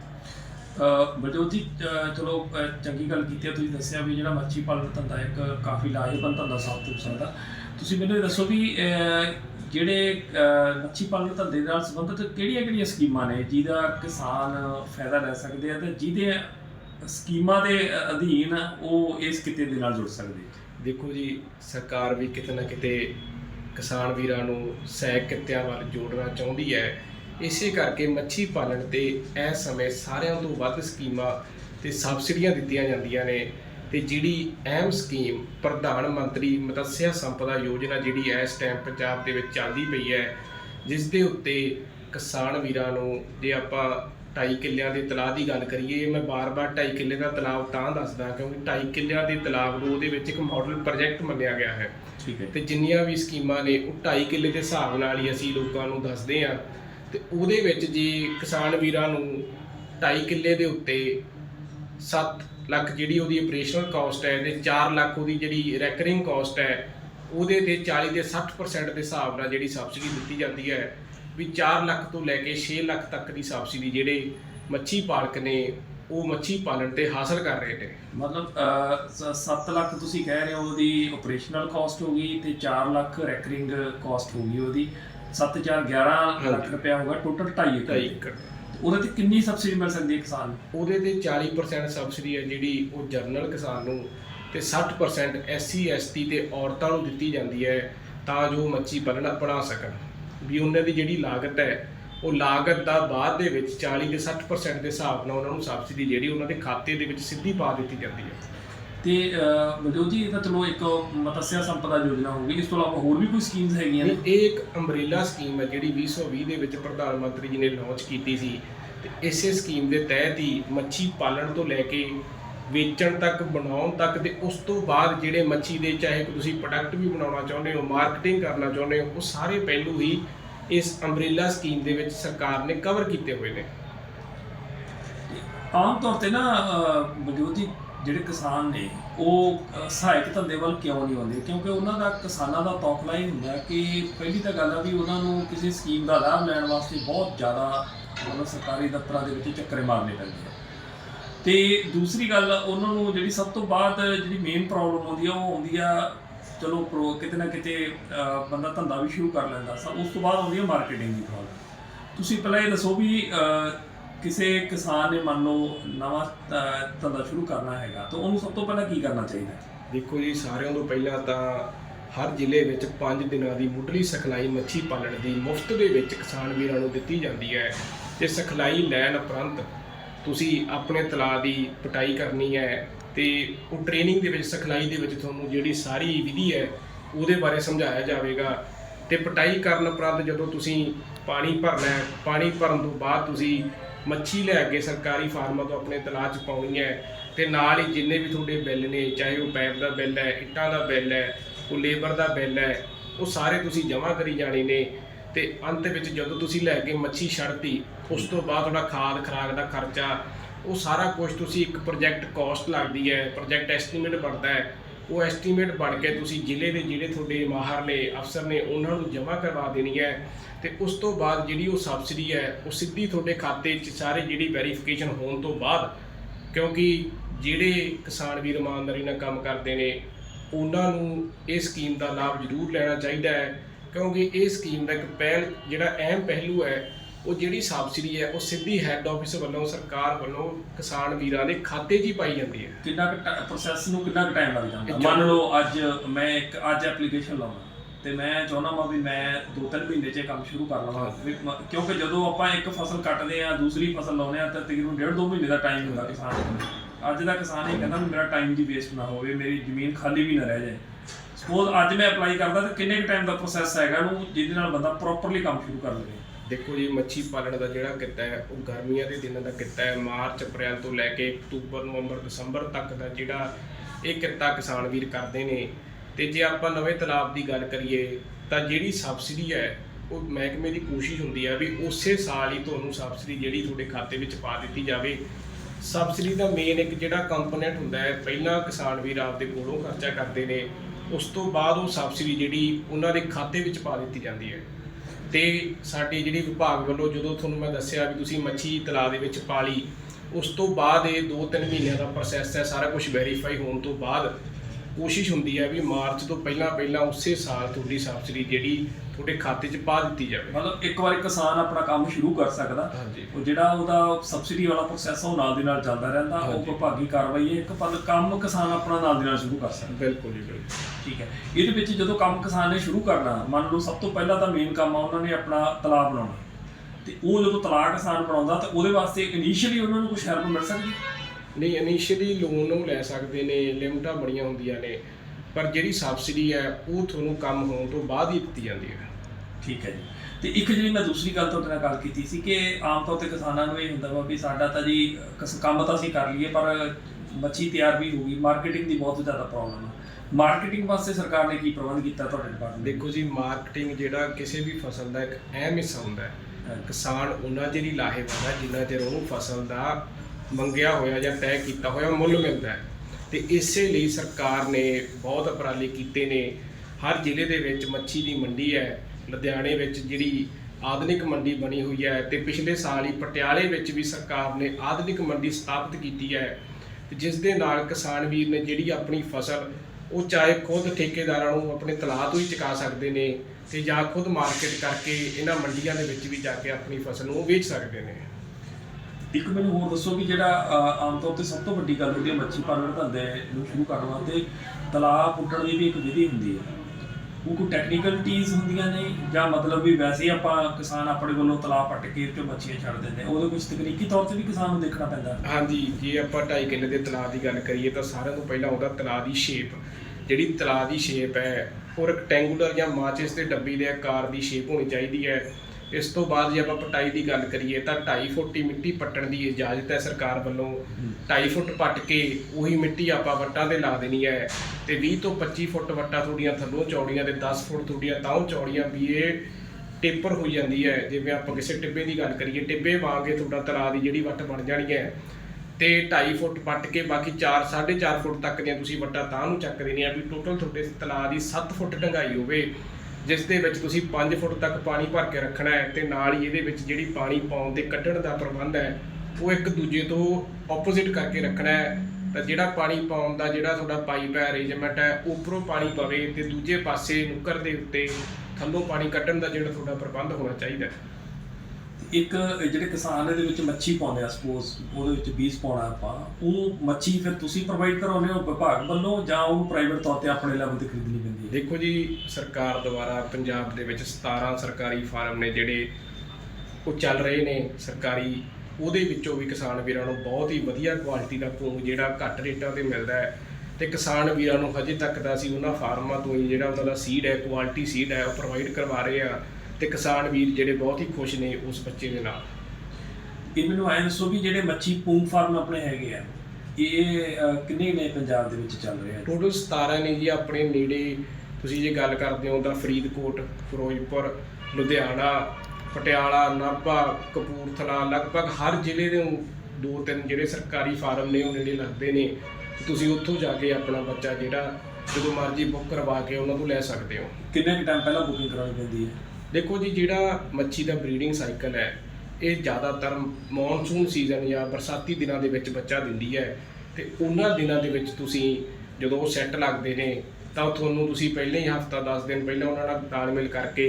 ਬਲਜੋਤ ਜੀ, ਅਹ ਚਲੋ, ਅਹ ਚੰਗੀ ਗੱਲ ਕੀਤੀ ਹੈ ਤੁਸੀਂ ਦੱਸਿਆ ਵੀ ਜਿਹੜਾ ਮੱਛੀ ਪਾਲਣ ਧੰਦਾ ਇੱਕ ਕਾਫੀ ਲਾਹੇਵੰਦ ਧੰਦਾ ਸਾਬਤ ਹੋ ਸਕਦਾ ਤੁਸੀਂ ਮੈਨੂੰ ਇਹ ਦੱਸੋ ਵੀ, ਅਹ ਜਿਹੜੇ, ਅਹ ਮੱਛੀ ਪਾਲਣ ਧੰਦੇ ਨਾਲ ਸੰਬੰਧਿਤ ਕਿਹੜੀਆਂ-ਕਿਹੜੀਆਂ ਸਕੀਮਾਂ ਨੇ ਜਿਹਦਾ ਕਿਸਾਨ ਫਾਇਦਾ ਲੈ ਸਕਦੇ ਆ ਤੇ ਜਿਹਦੇ ਸਕੀਮਾਂ ਦੇ ਅਧੀਨ ਉਹ ਇਸ ਕਿੱਤੇ ਦੇ ਨਾਲ ਜੁੜ ਸਕਦੇ ਆ? ਦੇਖੋ ਜੀ, ਸਰਕਾਰ ਵੀ ਕਿਤੇ ਨਾ ਕਿਤੇ ਕਿਸਾਨ ਵੀਰਾਂ ਨੂੰ ਸਹਾਇਕ ਕਿੱਤਿਆਂ ਵੱਲ ਜੋੜਨਾ ਚਾਹੁੰਦੀ ਹੈ ਇਸੇ ਕਰਕੇ ਮੱਛੀ ਪਾਲਣ ਤੇ ਇਸ ਸਮੇਂ ਸਾਰਿਆਂ ਤੋਂ ਵੱਧ ਸਕੀਮਾਂ ਤੇ ਸਬਸਿਡੀਆਂ ਦਿੱਤੀਆਂ ਜਾਂਦੀਆਂ ਨੇ ਤੇ ਜਿਹੜੀ ਅਹਿਮ ਸਕੀਮ ਪ੍ਰਧਾਨ ਮੰਤਰੀ ਮਤਸਿਆ ਸੰਪਦਾ ਯੋਜਨਾ ਜਿਹੜੀ ਇਸ ਟਾਈਮ ਪੰਜਾਬ ਦੇ ਵਿੱਚ ਚੱਲਦੀ ਪਈ ਹੈ ਜਿਸ ਦੇ ਉੱਤੇ ਕਿਸਾਨ ਵੀਰਾਂ ਨੂੰ ਜੇ ਆਪਾਂ 2.5 ਕਿੱਲਿਆਂ ਦੇ ਤਲਾਬ ਦੀ ਗੱਲ ਕਰੀਏ ਮੈਂ ਬਾਰ-ਬਾਰ 2.5 ਕਿੱਲੇ ਦਾ ਤਲਾਬ ਤਾਂ ਦੱਸਦਾ ਕਿਉਂਕਿ 2.5 ਕਿੱਲਿਆਂ ਦੇ ਤਲਾਬ ਨੂੰ ਉਹਦੇ ਵਿੱਚ ਇੱਕ ਮਾਡਲ ਪ੍ਰੋਜੈਕਟ ਮੰਨਿਆ ਗਿਆ ਹੈ ਠੀਕ ਹੈ ਤੇ ਜਿੰਨੀਆਂ ਵੀ ਸਕੀਮਾਂ ਨੇ ਉਹ 2.5 ਕਿੱਲੇ ਦੇ ਹਿਸਾਬ ਨਾਲ ਹੀ ਅਸੀਂ ਲੋਕਾਂ ਨੂੰ ਦੱਸਦੇ ਆ ਤੇ ਉਹਦੇ ਵਿੱਚ ਜੇ ਕਿਸਾਨ ਵੀਰਾਂ ਨੂੰ 2.5 ਕਿੱਲੇ ਦੇ ਉੱਤੇ 7 ਲੱਖ ਜਿਹੜੀ ਉਹਦੀ ਆਪਰੇਸ਼ਨਲ ਕਾਸਟ ਹੈ ਤੇ 4 ਲੱਖ ਉਹਦੀ ਜਿਹੜੀ ਰੈਕਰਿੰਗ ਕਾਸਟ ਹੈ, ਉਹਦੇ ਤੇ 40 ਦੇ 60% ਦੇ ਹਿਸਾਬ ਨਾਲ ਜਿਹੜੀ ਸਬਸਿਡੀ ਦਿੱਤੀ ਜਾਂਦੀ ਹੈ, ਵੀ 4 ਲੱਖ ਤੋਂ ਲੈ ਕੇ 6 ਲੱਖ ਤੱਕ ਦੀ ਸਬਸਿਡੀ ਜਿਹੜੇ ਮੱਛੀ ਪਾਲਕ ਨੇ, ਉਹ ਮੱਛੀ ਪਾਲਣ ਤੇ ਹਾਸਲ ਕਰ ਰਹੇ ਨੇ। ਮਤਲਬ 7 ਲੱਖ ਤੁਸੀਂ ਕਹਿ ਰਹੇ ਹੋ ਉਹਦੀ ਆਪਰੇਸ਼ਨਲ ਕਾਸਟ ਹੋ ਗਈ ਤੇ 4 ਲੱਖ ਰੈਕਰਿੰਗ ਕਾਸਟ ਹੋ ਗਈ ਉਹਦੀ। 7 4 11 ਲੱਖ ਰੁਪਇਆ ਹੋਗਾ ਟੋਟਲ 2.5 2.5 ਏਕੜ। ਏਕੜ ਉਹਦੇ ਤੇ ਕਿੰਨੀ ਸਬਸਿਡੀ ਮਿਲ ਸਕਦੀ ਹੈ ਕਿਸਾਨ ਨੂੰ? ਉਹਦੇ ਤੇ 40% ਸਬਸਿਡੀ ਹੈ ਜਿਹੜੀ ਉਹ ਜਰਨਲ ਕਿਸਾਨ ਨੂੰ ਤੇ 60% ਐਸਸੀ ਐਸਟੀ ਤੇ ਔਰਤਾਂ ਨੂੰ ਦਿੱਤੀ ਜਾਂਦੀ ਹੈ ਤਾਂ ਜੋ ਮੱਛੀ ਪਾਲਣ ਅਪਣਾ ਸਕਣ। ਵੀ ਉਹਨਾਂ ਦੀ ਜਿਹੜੀ ਲਾਗਤ ਹੈ ਉਹ ਲਾਗਤ ਦਾ ਬਾਅਦ ਦੇ ਵਿੱਚ 40 ਤੇ 60% ਦੇ ਹਿਸਾਬ ਨਾਲ ਉਹਨਾਂ ਨੂੰ ਸਬਸਿਡੀ ਜਿਹੜੀ ਉਹਨਾਂ ਦੇ ਖਾਤੇ ਦੇ ਵਿੱਚ ਸਿੱਧੀ ਪਾ ਦਿੱਤੀ ਜਾਂਦੀ ਹੈ। ਤੇ ਬਲਜੋਤ ਜੀ ਇਹ ਤਾਂ ਚਲੋ ਇੱਕ ਮਤਸਿਆ ਸੰਪਦਾ ਯੋਜਨਾ ਹੋਊਗੀ ਇਸ ਤੋਂ ਇਲਾਵਾ ਹੋਰ ਵੀ ਕੋਈ ਸਕੀਮਸ ਹੈਗੀਆਂ ਨੇ? ਇਹ ਇੱਕ ਅੰਬ੍ਰੇਲਾ ਸਕੀਮ ਹੈ ਜਿਹੜੀ 2020 ਦੇ ਵਿੱਚ ਪ੍ਰਧਾਨ ਮੰਤਰੀ ਜੀ ਨੇ ਲਾਂਚ ਕੀਤੀ ਸੀ। ਤੇ ਇਸੇ ਸਕੀਮ ਦੇ ਤਹਿਤ ਹੀ ਮੱਛੀ ਪਾਲਣ ਤੋਂ ਲੈ ਕੇ ਵੇਚਣ ਤੱਕ ਬਣਾਉਣ ਤੱਕ ਤੇ ਉਸ ਤੋਂ ਬਾਅਦ ਜਿਹੜੇ ਮੱਛੀ ਦੇ ਚਾਹੇ ਤੁਸੀਂ ਪ੍ਰੋਡਕਟ ਵੀ ਬਣਾਉਣਾ ਚਾਹੁੰਦੇ ਹੋ ਮਾਰਕੀਟਿੰਗ ਕਰਨਾ ਚਾਹੁੰਦੇ ਹੋ ਉਹ ਸਾਰੇ ਪਹਿਲੂ ਹੀ ਇਸ ਅੰਬ੍ਰੇਲਾ ਸਕੀਮ ਦੇ ਵਿੱਚ ਸਰਕਾਰ ਨੇ ਕਵਰ ਕੀਤੇ ਹੋਏ ਨੇ। ਆਮ ਤੌਰ ਤੇ ਨਾ ਅਹ, ਜੀ ਜਿਹੜੇ ਕਿਸਾਨ ਨੇ, ਉਹ ਸਹਾਇਕ ਧੰਦੇ ਵੱਲ ਕਿਉਂ ਨਹੀਂ ਆਉਂਦੇ? ਕਿਉਂਕਿ ਉਹਨਾਂ ਦਾ, ਕਿਸਾਨਾਂ ਦਾ ਤੌਖਲਾ ਹੀ ਹੁੰਦਾ ਕਿ ਪਹਿਲੀ ਤਾਂ ਗੱਲ ਆ ਵੀ ਉਹਨਾਂ ਨੂੰ ਕਿਸੇ ਸਕੀਮ ਦਾ ਲਾਭ ਲੈਣ ਵਾਸਤੇ ਬਹੁਤ ਜ਼ਿਆਦਾ ਮਤਲਬ ਸਰਕਾਰੀ ਦਫ਼ਤਰਾਂ ਦੇ ਵਿੱਚ ਚੱਕਰੇ ਮਾਰਨੇ ਪੈਂਦੇ ਆ। ਤੇ ਦੂਸਰੀ ਗੱਲ, ਉਹਨਾਂ ਨੂੰ ਜਿਹੜੀ ਸਭ ਤੋਂ ਬਾਅਦ ਜਿਹੜੀ ਮੇਨ ਪ੍ਰੋਬਲਮ ਆਉਂਦੀ ਆ, ਉਹ ਆਉਂਦੀ ਆ, ਚਲੋ ਪ੍ਰੋ ਕਿਤੇ ਨਾ ਕਿਤੇ ਬੰਦਾ ਧੰਦਾ ਵੀ ਸ਼ੁਰੂ ਕਰ ਲੈਂਦਾ ਸਾ ਉਸ ਤੋਂ ਬਾਅਦ ਆਉਂਦੀ ਆ ਮਾਰਕੀਟਿੰਗ ਦੀ ਪ੍ਰੋਬਲਮ ਤੁਸੀਂ ਪਹਿਲਾਂ ਇਹ ਦੱਸੋ ਵੀ ਕਿਸੇ ਕਿਸਾਨ ਨੇ ਮੰਨ ਲਓ ਨਵਾਂ ਅਹ, ਧੰਦਾ ਸ਼ੁਰੂ ਕਰਨਾ ਹੈਗਾ ਤਾਂ ਉਹਨੂੰ ਸਭ ਤੋਂ ਪਹਿਲਾਂ ਕੀ ਕਰਨਾ ਚਾਹੀਦਾ? ਦੇਖੋ ਜੀ ਸਾਰਿਆਂ ਤੋਂ ਪਹਿਲਾਂ ਤਾਂ ਹਰ ਜ਼ਿਲ੍ਹੇ ਵਿੱਚ 5 ਦਿਨਾਂ ਦੀ ਮੁੱਢਲੀ ਸਿਖਲਾਈ ਮੱਛੀ ਪਾਲਣ ਦੀ ਮੁਫਤ ਦੇ ਵਿੱਚ ਕਿਸਾਨ ਵੀਰਾਂ ਨੂੰ ਦਿੱਤੀ ਜਾਂਦੀ ਹੈ ਤੇ ਸਿਖਲਾਈ ਲੈਣ ਉਪਰੰਤ ਤੁਸੀਂ ਆਪਣੇ ਤਲਾਅ ਦੀ ਪਟਾਈ ਕਰਨੀ ਹੈ ਤੇ ਉਹ ਟ੍ਰੇਨਿੰਗ ਦੇ ਵਿੱਚ ਸਿਖਲਾਈ ਦੇ ਵਿੱਚ ਤੁਹਾਨੂੰ ਜਿਹੜੀ ਸਾਰੀ ਵਿਧੀ ਹੈ ਉਹਦੇ ਬਾਰੇ ਸਮਝਾਇਆ ਜਾਵੇਗਾ ਤੇ ਪਟਾਈ ਕਰਨ ਉਪਰੰਤ ਜਦੋਂ ਤੁਸੀਂ ਪਾਣੀ ਭਰਨਾ ਹੈ ਪਾਣੀ ਭਰਨ ਤੋਂ ਬਾਅਦ ਤੁਸੀਂ ਮੱਛੀ ਲੈ ਕੇ ਸਰਕਾਰੀ ਫਾਰਮਾਂ ਤੋਂ ਆਪਣੇ ਤਲਾਅ 'ਚ ਪਾਉਣੀ ਹੈ ਤੇ ਨਾਲ ਹੀ ਜਿੰਨੇ ਵੀ ਤੁਹਾਡੇ ਬਿੱਲ ਨੇ, ਚਾਹੇ ਉਹ ਪੈਪ ਦਾ ਬਿੱਲ ਹੈ, ਇੱਟਾਂ ਦਾ ਬਿੱਲ ਹੈ, ਉਹ ਲੇਬਰ ਦਾ ਬਿੱਲ ਹੈ, ਉਹ ਸਾਰੇ ਤੁਸੀਂ ਜਮ੍ਹਾਂ ਕਰੀ ਜਾਣੇ ਨੇ ਤੇ ਅੰਤ ਵਿੱਚ ਜਦੋਂ ਤੁਸੀਂ ਲੈ ਕੇ ਮੱਛੀ ਛੱਡਤੀ, ਉਸ ਤੋਂ ਬਾਅਦ ਤੁਹਾਡਾ ਖਾਦ, ਖਰਾਕ ਦਾ ਖਰਚਾ, ਉਹ ਸਾਰਾ ਕੁਝ ਤੁਸੀਂ ਇੱਕ ਪ੍ਰੋਜੈਕਟ ਕਾਸਟ ਲੱਗਦੀ ਹੈ ਪ੍ਰੋਜੈਕਟ ਐਸਟੀਮੇਟ ਬਣਦਾ ਹੈ। ਉਹ ਐਸਟੀਮੇਟ ਬਣ ਕੇ ਤੁਸੀਂ ਜ਼ਿਲ੍ਹੇ ਦੇ ਜਿਹੜੇ ਤੁਹਾਡੇ ਮਾਹਰ ਨੇ ਅਫਸਰ ਨੇ ਉਹਨਾਂ ਨੂੰ ਜਮ੍ਹਾਂ ਕਰਵਾ ਦੇਣੀ ਹੈ ਤੇ ਉਸ ਤੋਂ ਬਾਅਦ ਜਿਹੜੀ ਉਹ ਸਬਸਿਡੀ ਹੈ, ਉਹ ਸਿੱਧੀ ਤੁਹਾਡੇ ਖਾਤੇ 'ਚ ਸਾਰੇ ਜਿਹੜੀ ਵੈਰੀਫਿਕੇਸ਼ਨ ਹੋਣ ਤੋਂ ਬਾਅਦ, ਕਿਉਂਕਿ ਜਿਹੜੇ ਕਿਸਾਨ ਵੀਰ ਇਮਾਨਦਾਰੀ ਨਾਲ ਕੰਮ ਕਰਦੇ ਨੇ, ਉਹਨਾਂ ਨੂੰ ਇਹ ਸਕੀਮ ਦਾ ਲਾਭ ਜ਼ਰੂਰ ਲੈਣਾ ਚਾਹੀਦਾ ਹੈ, ਕਿਉਂਕਿ ਇਹ ਸਕੀਮ ਦਾ ਇੱਕ ਪਹਿਲ, ਜਿਹੜਾ ਅਹਿਮ ਪਹਿਲੂ ਹੈ ਉਹ ਜਿਹੜੀ ਸਬਸਿਡੀ ਹੈ ਉਹ ਸਿੱਧੀ ਹੈੱਡ ਆਫਿਸ ਵੱਲੋਂ ਸਰਕਾਰ ਵੱਲੋਂ ਕਿਸਾਨ ਵੀਰਾਂ ਦੇ ਖਾਤੇ 'ਚ ਹੀ ਪਾਈ ਜਾਂਦੀ ਹੈ। ਕਿੰਨਾ ਕੁ ਪ੍ਰੋਸੈਸ ਨੂੰ ਕਿੰਨਾ ਕੁ ਟਾਈਮ ਲੱਗ ਜਾਂਦਾ? ਮੰਨ ਲਓ ਅੱਜ ਮੈਂ ਇੱਕ ਅੱਜ ਐਪਲੀਕੇਸ਼ਨ ਲਾਉਣਾ ਤੇ ਮੈਂ ਚਾਹੁੰਦਾ ਮੈਂ ਵੀ ਮੈਂ 2-3 ਮਹੀਨੇ 'ਚ ਕੰਮ ਸ਼ੁਰੂ ਕਰ ਲਵਾਂ। ਕਿਉਂਕਿ ਜਦੋਂ ਆਪਾਂ ਇੱਕ ਫਸਲ ਕੱਟਦੇ ਆ ਦੂਸਰੀ ਫਸਲ ਲਾਉਂਦੇ ਆ ਤਾਂ ਤਕਰੀਬਨ ਡੇਢ ਦੋ ਮਹੀਨੇ ਦਾ ਟਾਈਮ ਹੁੰਦਾ ਕਿਸਾਨ ਕੋਲ ਅੱਜ ਦਾ ਕਿਸਾਨ ਇਹ ਕਹਿੰਦਾ ਮੇਰਾ ਟਾਈਮ ਦੀ ਵੇਸਟ ਨਾ ਹੋਵੇ ਮੇਰੀ ਜ਼ਮੀਨ ਖਾਲੀ ਵੀ ਨਾ ਰਹਿ ਜਾਏ। ਸਪੋਜ਼ ਅੱਜ ਮੈਂ ਅਪਲਾਈ ਕਰਦਾ ਤਾਂ ਕਿੰਨੇ ਕੁ ਟਾਈਮ ਦਾ ਪ੍ਰੋਸੈਸ ਹੈਗਾ? ਨੂੰ ਜਿਹਦੇ ਨਾਲ ਬੰਦਾ ਪ੍ਰੋਪਰਲੀ ਕੰਮ ਸ਼ੁਰੂ ਕਰ ਲਵੇ। ਦੇਖੋ ਜੀ, ਮੱਛੀ ਪਾਲਣ ਦਾ ਜਿਹੜਾ ਕਿੱਤਾ ਹੈ, ਉਹ ਗਰਮੀਆਂ ਦੇ ਦਿਨਾਂ ਦਾ ਕਿੱਤਾ ਹੈ। ਮਾਰਚ, ਅਪ੍ਰੈਲ ਤੋਂ ਲੈ ਕੇ ਅਕਤੂਬਰ, ਨਵੰਬਰ, ਦਸੰਬਰ ਤੱਕ ਦਾ ਜਿਹੜਾ ਇਹ ਕਿੱਤਾ ਕਿਸਾਨ ਵੀਰ ਕਰਦੇ ਨੇ। ਤੇ ਜੇ ਆਪਾਂ ਨਵੇਂ ਤਲਾਬ ਦੀ ਗੱਲ ਕਰੀਏ, ਤਾਂ ਜਿਹੜੀ ਸਬਸਿਡੀ ਹੈ, ਉਹ ਮਹਿਕਮੇ ਦੀ ਕੋਸ਼ਿਸ਼ ਹੁੰਦੀ ਹੈ ਵੀ ਉਸੇ ਸਾਲ ਹੀ ਤੁਹਾਨੂੰ ਸਬਸਿਡੀ ਜਿਹੜੀ ਤੁਹਾਡੇ ਖਾਤੇ ਵਿੱਚ ਪਾ ਦਿੱਤੀ ਜਾਵੇ। ਸਬਸਿਡੀ ਦਾ ਮੇਨ ਇੱਕ ਜਿਹੜਾ ਕੰਪੋਨੈਂਟ ਹੁੰਦਾ ਹੈ, ਪਹਿਲਾਂ ਕਿਸਾਨ ਵੀਰ ਆਪਦੇ ਕੋਲੋਂ ਖਰਚਾ ਕਰਦੇ ਨੇ। ਉਸ ਤੋਂ ਬਾਅਦ ਉਹ ਸਬਸਿਡੀ ਜਿਹੜੀ ਉਹਨਾਂ ਦੇ ਖਾਤੇ ਵਿੱਚ ਪਾ ਦਿੱਤੀ ਜਾਂਦੀ ਹੈ। ਤੇ ਸਾਡੀ ਜਿਹੜੀ ਵਿਭਾਗ ਵੱਲੋਂ ਜਦੋਂ ਤੁਹਾਨੂੰ ਮੈਂ ਦੱਸਿਆ ਵੀ ਤੁਸੀਂ ਮੱਛੀ ਤਲਾਅ ਦੇ ਵਿੱਚ ਪਾ ਲਈ, ਉਸ ਤੋਂ ਬਾਅਦ ਇਹ 2-3 ਮਹੀਨਿਆਂ ਦਾ ਪ੍ਰੋਸੈਸ ਹੈ, ਸਾਰਾ ਕੁਝ ਵੈਰੀਫਾਈ ਹੋਣ ਤੋਂ ਬਾਅਦ ਕੋਸ਼ਿਸ਼ ਹੁੰਦੀ ਹੈ ਵੀ ਮਾਰਚ ਤੋਂ ਪਹਿਲਾਂ ਪਹਿਲਾਂ ਉਸੇ ਸਾਲ ਤੁਹਾਡੀ ਸਬਸਿਡੀ ਜਿਹੜੀ ਤੁਹਾਡੇ ਖਾਤੇ 'ਚ ਪਾ ਦਿੱਤੀ ਜਾਵੇ। ਮਤਲਬ ਇੱਕ ਵਾਰੀ ਕਿਸਾਨ ਆਪਣਾ ਕੰਮ ਸ਼ੁਰੂ ਕਰ ਸਕਦਾ। ਹਾਂਜੀ। ਉਹ ਜਿਹੜਾ ਉਹਦਾ ਸਬਸਿਡੀ ਵਾਲਾ ਪ੍ਰੋਸੈਸ ਉਹ ਨਾਲ ਦੀ ਨਾਲ ਚੱਲਦਾ ਰਹਿੰਦਾ। ਉਹ ਹਾਂਜੀ। ਵਿਭਾਗੀ ਕਾਰਵਾਈ ਹੈ ਇੱਕ ਪਰ ਕੰਮ ਕਿਸਾਨ ਆਪਣਾ ਨਾਲ ਦੀ ਨਾਲ ਸ਼ੁਰੂ ਕਰ ਸਕਦਾ। ਬਿਲਕੁਲ ਜੀ ਬਿਲਕੁਲ। ਠੀਕ ਹੈ। ਇਹਦੇ ਵਿੱਚ ਜਦੋਂ ਕੰਮ ਕਿਸਾਨ ਨੇ ਸ਼ੁਰੂ ਕਰਨਾ ਮੰਨ ਲਓ ਸਭ ਤੋਂ ਪਹਿਲਾਂ ਤਾਂ ਮੇਨ ਕੰਮ ਆ ਉਹਨਾਂ ਨੇ ਆਪਣਾ ਤਲਾਬ ਬਣਾਉਣਾ। ਤੇ ਉਹ ਜਦੋਂ ਤਲਾਬ ਕਿਸਾਨ ਬਣਾਉਂਦਾ ਤਾਂ ਉਹਦੇ ਵਾਸਤੇ ਇਨੀਸ਼ੀਅਲੀ ਉਹਨਾਂ ਨੂੰ ਕੁਝ ਹੈਲਪ ਮਿਲ ਸਕਦੀ ਨਹੀਂ ਇਨੀਸ਼ੀਅਲੀ ਲੋਨ ਉਹ ਲੈ ਸਕਦੇ ਨੇ ਲਿਮਟਾਂ ਬੜੀਆਂ ਹੁੰਦੀਆਂ ਨੇ ਪਰ ਜਿਹੜੀ ਸਬਸਿਡੀ ਹੈ ਉਹ ਤੁਹਾਨੂੰ ਕੰਮ ਹੋਣ ਤੋਂ ਬਾਅਦ ਹੀ ਦਿੱਤੀ ਜਾਂਦੀ ਹੈ। ਠੀਕ ਹੈ ਜੀ। ਤੇ ਇੱਕ ਜਿਹੜੀ ਮੈਂ ਦੂਸਰੀ ਗੱਲ ਤੁਹਾਡੇ ਨਾਲ ਗੱਲ ਕੀਤੀ ਸੀ ਕਿ ਆਮ ਤੌਰ ਤੇ ਕਿਸਾਨਾਂ ਨੂੰ ਇਹ ਹੁੰਦਾ ਵਾ ਵੀ ਸਾਡਾ ਤਾਂ ਜੀ ਕਸ- ਕੰਮ ਤਾਂ ਅਸੀਂ ਕਰ ਲਈਏ ਪਰ ਮੱਛੀ ਤਿਆਰ ਵੀ ਹੋ ਗਈ ਮਾਰਕੀਟਿੰਗ ਦੀ ਬਹੁਤ ਜ਼ਿਆਦਾ ਪ੍ਰੋਬਲਮ ਹੈ ਮਾਰਕੀਟਿੰਗ ਵਾਸਤੇ ਸਰਕਾਰ ਨੇ ਕੀ ਪ੍ਰਬੰਧ ਕੀਤਾ ਤੁਹਾਡੇ ਡਿਪਾਰਟਮੈਂਟ ਦੇਖੋ ਜੀ ਮਾਰਕੀਟਿੰਗ ਜਿਹੜਾ ਕਿਸੇ ਵੀ ਫਸਲ ਦਾ ਇੱਕ ਅਹਿਮ ਹਿੱਸਾ ਹੁੰਦਾ ਹੈ। ਕਿਸਾਨ ਉਹਨਾਂ ਚਿਰ ਹੀ ਲਾਹੇਵੰਦ ਹੈ ਜਿੰਨਾ ਚਿਰ ਉਹਨੂੰ ਫਸਲ ਦਾ ਮੰਗਿਆ ਹੋਇਆ ਜਾਂ ਤੈਅ ਕੀਤਾ ਹੋਇਆ ਮੁੱਲ ਮਿਲਦਾ ਹੈ। ਤੇ ਇਸੇ ਲਈ ਸਰਕਾਰ ਨੇ ਬਹੁਤ ਉਪਰਾਲੇ ਕੀਤੇ ਨੇ। ਹਰ ਜ਼ਿਲ੍ਹੇ ਦੇ ਵਿੱਚ ਮੱਛੀ ਦੀ ਮੰਡੀ ਹੈ ਲੁਧਿਆਣੇ ਵਿੱਚ ਜਿਹੜੀ ਆਧੁਨਿਕ ਮੰਡੀ ਬਣੀ ਹੋਈ ਹੈ ਤੇ ਪਿਛਲੇ ਸਾਲ ਹੀ ਪਟਿਆਲੇ ਵਿੱਚ ਵੀ ਸਰਕਾਰ ਨੇ ਆਧੁਨਿਕ ਮੰਡੀ ਸਥਾਪਿਤ ਕੀਤੀ ਹੈ ਤੇ ਜਿਸ ਦੇ ਨਾਲ ਕਿਸਾਨ ਵੀਰ ਨੇ ਜਿਹੜੀ ਆਪਣੀ ਫਸਲ, ਉਹ ਚਾਹੇ ਖੁਦ ਠੇਕੇਦਾਰਾਂ ਨੂੰ ਆਪਣੇ ਤਲਾਅ ਤੋਂ ਹੀ ਚੁਕਾ ਸਕਦੇ ਨੇ ਤੇ ਜਾਂ ਖੁਦ ਮਾਰਕੀਟ ਕਰਕੇ ਇਹਨਾਂ ਮੰਡੀਆਂ ਦੇ ਵਿੱਚ ਵੀ ਜਾ ਕੇ ਆਪਣੀ ਫਸਲ ਨੂੰ ਵੇਚ ਸਕਦੇ ਨੇ। ਇੱਕ ਮੈਨੂੰ ਹੋਰ ਦੱਸੋ ਵੀ ਜਿਹੜਾ ਆਮ ਤੌਰ ਤੇ ਸਭ ਤੋਂ ਵੱਡੀ ਗੱਲ ਹੁੰਦੀ ਹੈ ਮੱਛੀ ਪਾਲਣ ਧੰਦੇ ਨੂੰ ਸ਼ੁਰੂ ਕਰਨ ਵਾਸਤੇ ਤਲਾਅ ਪੁੱਟਣ ਦੀ ਵੀ ਇੱਕ ਵਿਧੀ ਹੁੰਦੀ ਹੈ। ਉਹ ਕੋਈ ਟੈਕਨੀਕਲਿਟੀਜ਼ ਹੁੰਦੀਆਂ ਨੇ ਜਾਂ ਮਤਲਬ ਵੀ ਵੈਸੇ ਆਪਾਂ ਕਿਸਾਨ ਆਪਣੇ ਵੱਲੋਂ ਤਲਾਬ ਪੱਟ ਕੇ ਤੇ ਮੱਛੀਆਂ ਛੱਡ ਦਿੰਦੇ ਆ। ਉਹਦੇ ਕੁਝ ਤਕਨੀਕੀ ਤੌਰ ਤੇ ਵੀ ਕਿਸਾਨ ਨੂੰ ਦੇਖਣਾ ਪੈਂਦਾ ਹਾਂਜੀ, ਜੇ ਆਪਾਂ 2.5 ਕਿੱਲੇ ਦੇ ਤਲਾਅ ਦੀ ਗੱਲ ਕਰੀਏ ਤਾਂ ਸਾਰਿਆਂ ਤੋਂ ਪਹਿਲਾਂ ਉਹਦਾ ਤਲਾਅ ਦੀ ਸ਼ੇਪ ਜਿਹੜੀ ਤਲਾਅ ਦੀ ਸ਼ੇਪ ਹੈ, ਉਹ ਰੈਕਟੈਂਗੂਲਰ ਜਾਂ ਮਾਚਿਸ ਦੇ ਡੱਬੀ ਦੇ ਆਕਾਰ ਦੀ ਸ਼ੇਪ ਹੋਣੀ ਚਾਹੀਦੀ ਹੈ ਇਸ ਤੋਂ ਬਾਅਦ ਜੇ ਆਪਾਂ ਪਟਾਈ ਦੀ ਗੱਲ ਕਰੀਏ ਤਾਂ 2.5 ਫੁੱਟ ਦੀ ਮਿੱਟੀ ਪੱਟਣ ਦੀ ਇਜਾਜ਼ਤ ਹੈ ਸਰਕਾਰ ਵੱਲੋਂ। 2.5 ਫੁੱਟ ਪੱਟ ਕੇ ਉਹੀ ਮਿੱਟੀ ਆਪਾਂ ਵੱਟਾਂ ਤੇ ਲਾ ਦੇਣੀ ਹੈ ਤੇ 20 ਤੋਂ 25 ਫੁੱਟ ਵੱਟਾਂ ਤੁਹਾਡੀਆਂ ਥੱਲੋਂ ਚੌੜੀਆਂ ਤੇ 10 ਫੁੱਟ ਤੁਹਾਡੀਆਂ ਤਾਂੋਂ ਚੌੜੀਆਂ ਵੀ ਇਹ ਟੇਪਰ ਹੋਈ ਜਾਂਦੀ ਹੈ। ਜਿਵੇਂ ਆਪਾਂ ਕਿਸੇ ਟਿੱਬੇ ਦੀ ਗੱਲ ਕਰੀਏ ਟਿੱਬੇ ਵਾਂਗੇ ਤੁਹਾਡਾ ਤਲਾਅ ਦੀ ਜਿਹੜੀ ਵੱਟ ਬਣ ਜਾਣੀ ਹੈ ਤੇ 2.5 ਫੁੱਟ ਪੱਟ ਕੇ ਬਾਕੀ 4 4.5 ਫੁੱਟ ਤੱਕ ਦੀਆਂ ਤੁਸੀਂ ਵੱਟਾਂ ਤਾਂ ਨੂੰ ਚੱਕ ਦੇਣੀਆਂ ਵੀ ਟੋਟਲ ਤੁਹਾਡੇ ਤਲਾਅ ਦੀ 7 ਫੁੱਟ ਡੰਗਾਈ ਹੋਵੇ। ਜਿਸ ਦੇ ਵਿੱਚ ਤੁਸੀਂ 5 ਫੁੱਟ ਤੱਕ ਪਾਣੀ ਭਰ ਕੇ ਰੱਖਣਾ ਹੈ ਤੇ ਨਾਲ ਹੀ ਇਹਦੇ ਵਿੱਚ ਜਿਹੜੀ ਪਾਣੀ ਪਾਉਣ ਤੇ ਕੱਢਣ ਦਾ ਪ੍ਰਬੰਧ ਹੈ, ਉਹ ਇੱਕ ਦੂਜੇ ਤੋਂ ਆਪੋਜ਼ਿਟ ਕਰਕੇ ਰੱਖਣਾ ਹੈ। ਤਾਂ ਜਿਹੜਾ ਪਾਣੀ ਪਾਉਣ ਦਾ ਜਿਹੜਾ ਤੁਹਾਡਾ ਪਾਈਪ ਹੈ ਅਰੇਂਜਮੈਂਟ ਹੈ, ਉੱਪਰੋਂ ਪਾਣੀ ਪਵੇ ਤੇ ਦੂਜੇ ਪਾਸੇ ਨੁੱਕਰ ਦੇ ਉੱਤੇ ਥੱਲੋਂ ਪਾਣੀ ਕੱਢਣ ਦਾ ਜਿਹੜਾ ਤੁਹਾਡਾ ਪ੍ਰਬੰਧ ਹੋਣਾ ਚਾਹੀਦਾ ਹੈ। ਇੱਕ ਜਿਹੜੇ ਕਿਸਾਨ ਇਹਦੇ ਵਿੱਚ ਮੱਛੀ ਪਾਉਂਦੇ ਆ ਸਪੋਜ਼ ਉਹਦੇ ਵਿੱਚ ਬੀਜ ਪਾਉਣਾ ਆਪਾਂ, ਉਹ ਮੱਛੀ ਫਿਰ ਤੁਸੀਂ ਪ੍ਰੋਵਾਈਡ ਕਰਾਉਂਦੇ ਹੋ ਵਿਭਾਗ ਵੱਲੋਂ ਜਾਂ ਉਹ ਪ੍ਰਾਈਵੇਟ ਤੌਰ ਤੇ ਆਪਣੇ ਲੈਵਲ ਤੇ ਖਰੀਦਣੀ ਦੇਖੋ ਜੀ ਸਰਕਾਰ ਦੁਆਰਾ ਪੰਜਾਬ ਦੇ ਵਿੱਚ 17 ਸਰਕਾਰੀ ਫਾਰਮ ਨੇ ਜਿਹੜੇ ਉਹ ਚੱਲ ਰਹੇ ਨੇ ਸਰਕਾਰੀ ਉਹਦੇ ਵਿੱਚੋਂ ਵੀ ਕਿਸਾਨ ਵੀਰਾਂ ਨੂੰ ਬਹੁਤ ਹੀ ਵਧੀਆ ਕੁਆਲਿਟੀ ਦਾ ਪੂੰਗ ਜਿਹੜਾ ਘੱਟ ਰੇਟਾਂ ਤੇ ਮਿਲਦਾ ਹੈ ਤੇ ਕਿਸਾਨ ਵੀਰਾਂ ਨੂੰ ਹਜੇ ਤੱਕ ਦਾ ਅਸੀਂ ਉਹਨਾਂ ਫਾਰਮਾਂ ਤੋਂ ਹੀ ਜਿਹੜਾ ਉਹਨਾਂ ਦਾ ਸੀਡ ਹੈ ਕੁਆਲਿਟੀ ਸੀਡ ਹੈ ਉਹ ਪ੍ਰੋਵਾਈਡ ਕਰਵਾ ਰਹੇ ਆ ਤੇ ਕਿਸਾਨ ਵੀਰ ਜਿਹੜੇ ਬਹੁਤ ਹੀ ਖੁਸ਼ ਨੇ ਉਸ ਬੱਚੇ ਦੇ ਨਾਲ। ਇਹ ਮੈਨੂੰ ਐਂ ਦੱਸੋ ਵੀ ਜਿਹੜੇ ਮੱਛੀ ਪੂੰਗ ਫਾਰਮ ਆਪਣੇ ਹੈਗੇ ਆ ਇਹ ਕਿੰਨੇ ਨੇ ਪੰਜਾਬ ਦੇ ਵਿੱਚ ਚੱਲ ਰਿਹਾ ਟੋਟਲ 17 ਨੇ ਜੀ ਆਪਣੇ ਨੇੜੇ ਤੁਸੀਂ ਜੇ ਗੱਲ ਕਰਦੇ ਹੋ ਤਾਂ ਫਰੀਦਕੋਟ ਫਿਰੋਜ਼ਪੁਰ ਲੁਧਿਆਣਾ ਪਟਿਆਲਾ ਨਾਭਾ ਕਪੂਰਥਲਾ ਲਗਭਗ ਹਰ ਜ਼ਿਲ੍ਹੇ ਦੇ ਦੋ ਤਿੰਨ ਜਿਹੜੇ ਸਰਕਾਰੀ ਫਾਰਮ ਨੇ ਉਹ ਨੇੜੇ ਲੱਗਦੇ ਨੇ। ਤੁਸੀਂ ਉੱਥੋਂ ਜਾ ਕੇ ਆਪਣਾ ਬੱਚਾ ਜਿਹੜਾ ਜਦੋਂ ਮਰਜ਼ੀ ਬੁੱਕ ਕਰਵਾ ਕੇ ਉਹਨਾਂ ਤੋਂ ਲੈ ਸਕਦੇ ਹੋ। ਕਿੰਨੇ ਕੁ ਟਾਈਮ ਪਹਿਲਾਂ ਬੁਕਿੰਗ ਕਰਾਉਣੀ ਪੈਂਦੀ ਹੈ? ਦੇਖੋ ਜੀ ਜਿਹੜਾ ਮੱਛੀ ਦਾ ਬਰੀਡਿੰਗ ਸਾਈਕਲ ਹੈ ਇਹ ਜ਼ਿਆਦਾਤਰ ਮੌਨਸੂਨ ਸੀਜ਼ਨ ਜਾਂ ਬਰਸਾਤੀ ਦਿਨਾਂ ਦੇ ਵਿੱਚ ਬੱਚਾ ਦਿੰਦੀ ਹੈ। ਤੇ ਉਹਨਾਂ ਦਿਨਾਂ ਦੇ ਵਿੱਚ ਤੁਸੀਂ ਜਦੋਂ ਉਹ ਸੈੱਟ ਲੱਗਦੇ ਨੇ ਤਾਂ ਤੁਹਾਨੂੰ ਤੁਸੀਂ ਪਹਿਲਾਂ ਹੀ ਹਫਤਾ 10 ਦਿਨ ਪਹਿਲਾਂ ਉਹਨਾਂ ਨਾਲ ਤਾਲਮੇਲ ਕਰਕੇ